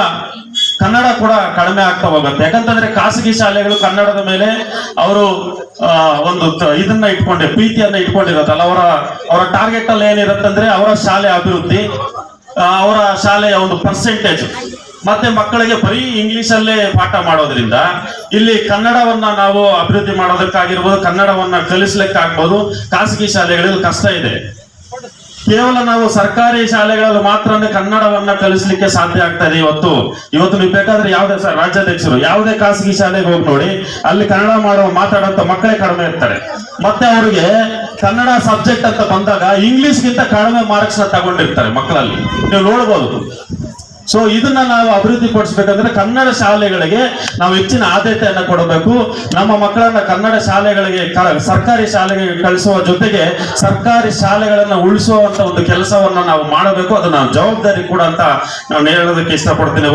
ಕನ್ನಡ ಕೂಡ ಕಡಿಮೆ ಆಗ್ತಾ ಹೋಗುತ್ತೆ. ಯಾಕಂತಂದ್ರೆ ಖಾಸಗಿ ಶಾಲೆಗಳು ಕನ್ನಡದ ಮೇಲೆ ಅವರು ಒಂದು ಇದನ್ನ ಇಟ್ಕೊಂಡೆ, ಪ್ರೀತಿಯನ್ನ ಇಟ್ಕೊಂಡಿರತ್ತಲ್ಲ, ಅವರ ಅವರ ಟಾರ್ಗೆಟ್ ಅಲ್ಲಿ ಏನಿರತ್ತಂದ್ರೆ ಅವರ ಶಾಲೆ ಅಭಿವೃದ್ಧಿ ಅವರ ಶಾಲೆಯ ಒಂದು ಪರ್ಸೆಂಟೇಜ್ ಮತ್ತೆ ಮಕ್ಕಳಿಗೆ ಬರೀ ಇಂಗ್ಲಿಷ್ ಅಲ್ಲೇ ಪಾಠ ಮಾಡೋದ್ರಿಂದ ಇಲ್ಲಿ ಕನ್ನಡವನ್ನ ನಾವು ಅಭಿವೃದ್ಧಿ ಮಾಡೋದಕ್ಕಾಗಿರ್ಬೋದು, ಕನ್ನಡವನ್ನ ಕಲಿಸ್ಲಿಕ್ಕಾಗ್ಬೋದು, ಖಾಸಗಿ ಶಾಲೆಗಳಲ್ಲಿ ಕಷ್ಟ ಇದೆ. ಕೇವಲ ನಾವು ಸರ್ಕಾರಿ ಶಾಲೆಗಳಲ್ಲಿ ಮಾತ್ರ ಕನ್ನಡವನ್ನ ಕಲಿಸ್ಲಿಕ್ಕೆ ಸಾಧ್ಯ ಆಗ್ತಾ ಇದೆ ಇವತ್ತು. ಇವತ್ತು ನೀವು ಬೇಕಾದ್ರೆ ಯಾವ್ದೇ ರಾಜ್ಯಾಧ್ಯಕ್ಷರು, ಯಾವುದೇ ಖಾಸಗಿ ಶಾಲೆಗೆ ಹೋಗಿ ನೋಡಿ, ಅಲ್ಲಿ ಕನ್ನಡ ಮಾಡುವ ಮಾತಾಡೋಂತ ಮಕ್ಕಳೇ ಕಡಿಮೆ ಇರ್ತಾರೆ. ಮತ್ತೆ ಅವರಿಗೆ ಕನ್ನಡ ಸಬ್ಜೆಕ್ಟ್ ಅಂತ ಬಂದಾಗ ಇಂಗ್ಲಿಷ್ಗಿಂತ ಕಡಿಮೆ ಮಾರ್ಕ್ಸ್ನ ತಗೊಂಡಿರ್ತಾರೆ ಮಕ್ಕಳಲ್ಲಿ. ನೀವು ನೋಡ್ಬೋದು. ಸೊ ಇದನ್ನ ನಾವು ಅಭಿವೃದ್ಧಿ ಪಡಿಸ್ಬೇಕಂದ್ರೆ ಕನ್ನಡ ಶಾಲೆಗಳಿಗೆ ನಾವು ಹೆಚ್ಚಿನ ಆದ್ಯತೆಯನ್ನು ಕೊಡಬೇಕು. ನಮ್ಮ ಮಕ್ಕಳನ್ನ ಕನ್ನಡ ಶಾಲೆಗಳಿಗೆ ಸರ್ಕಾರಿ ಶಾಲೆಗೆ ಕಳಿಸುವ ಜೊತೆಗೆ ಸರ್ಕಾರಿ ಶಾಲೆಗಳನ್ನ ಉಳಿಸುವಂತ ಒಂದು ಕೆಲಸವನ್ನ ನಾವು ಮಾಡಬೇಕು. ಅದು ಜವಾಬ್ದಾರಿ ಕೂಡ ಅಂತ ನಾನು ಹೇಳೋದಕ್ಕೆ ಇಷ್ಟಪಡ್ತೀನಿ.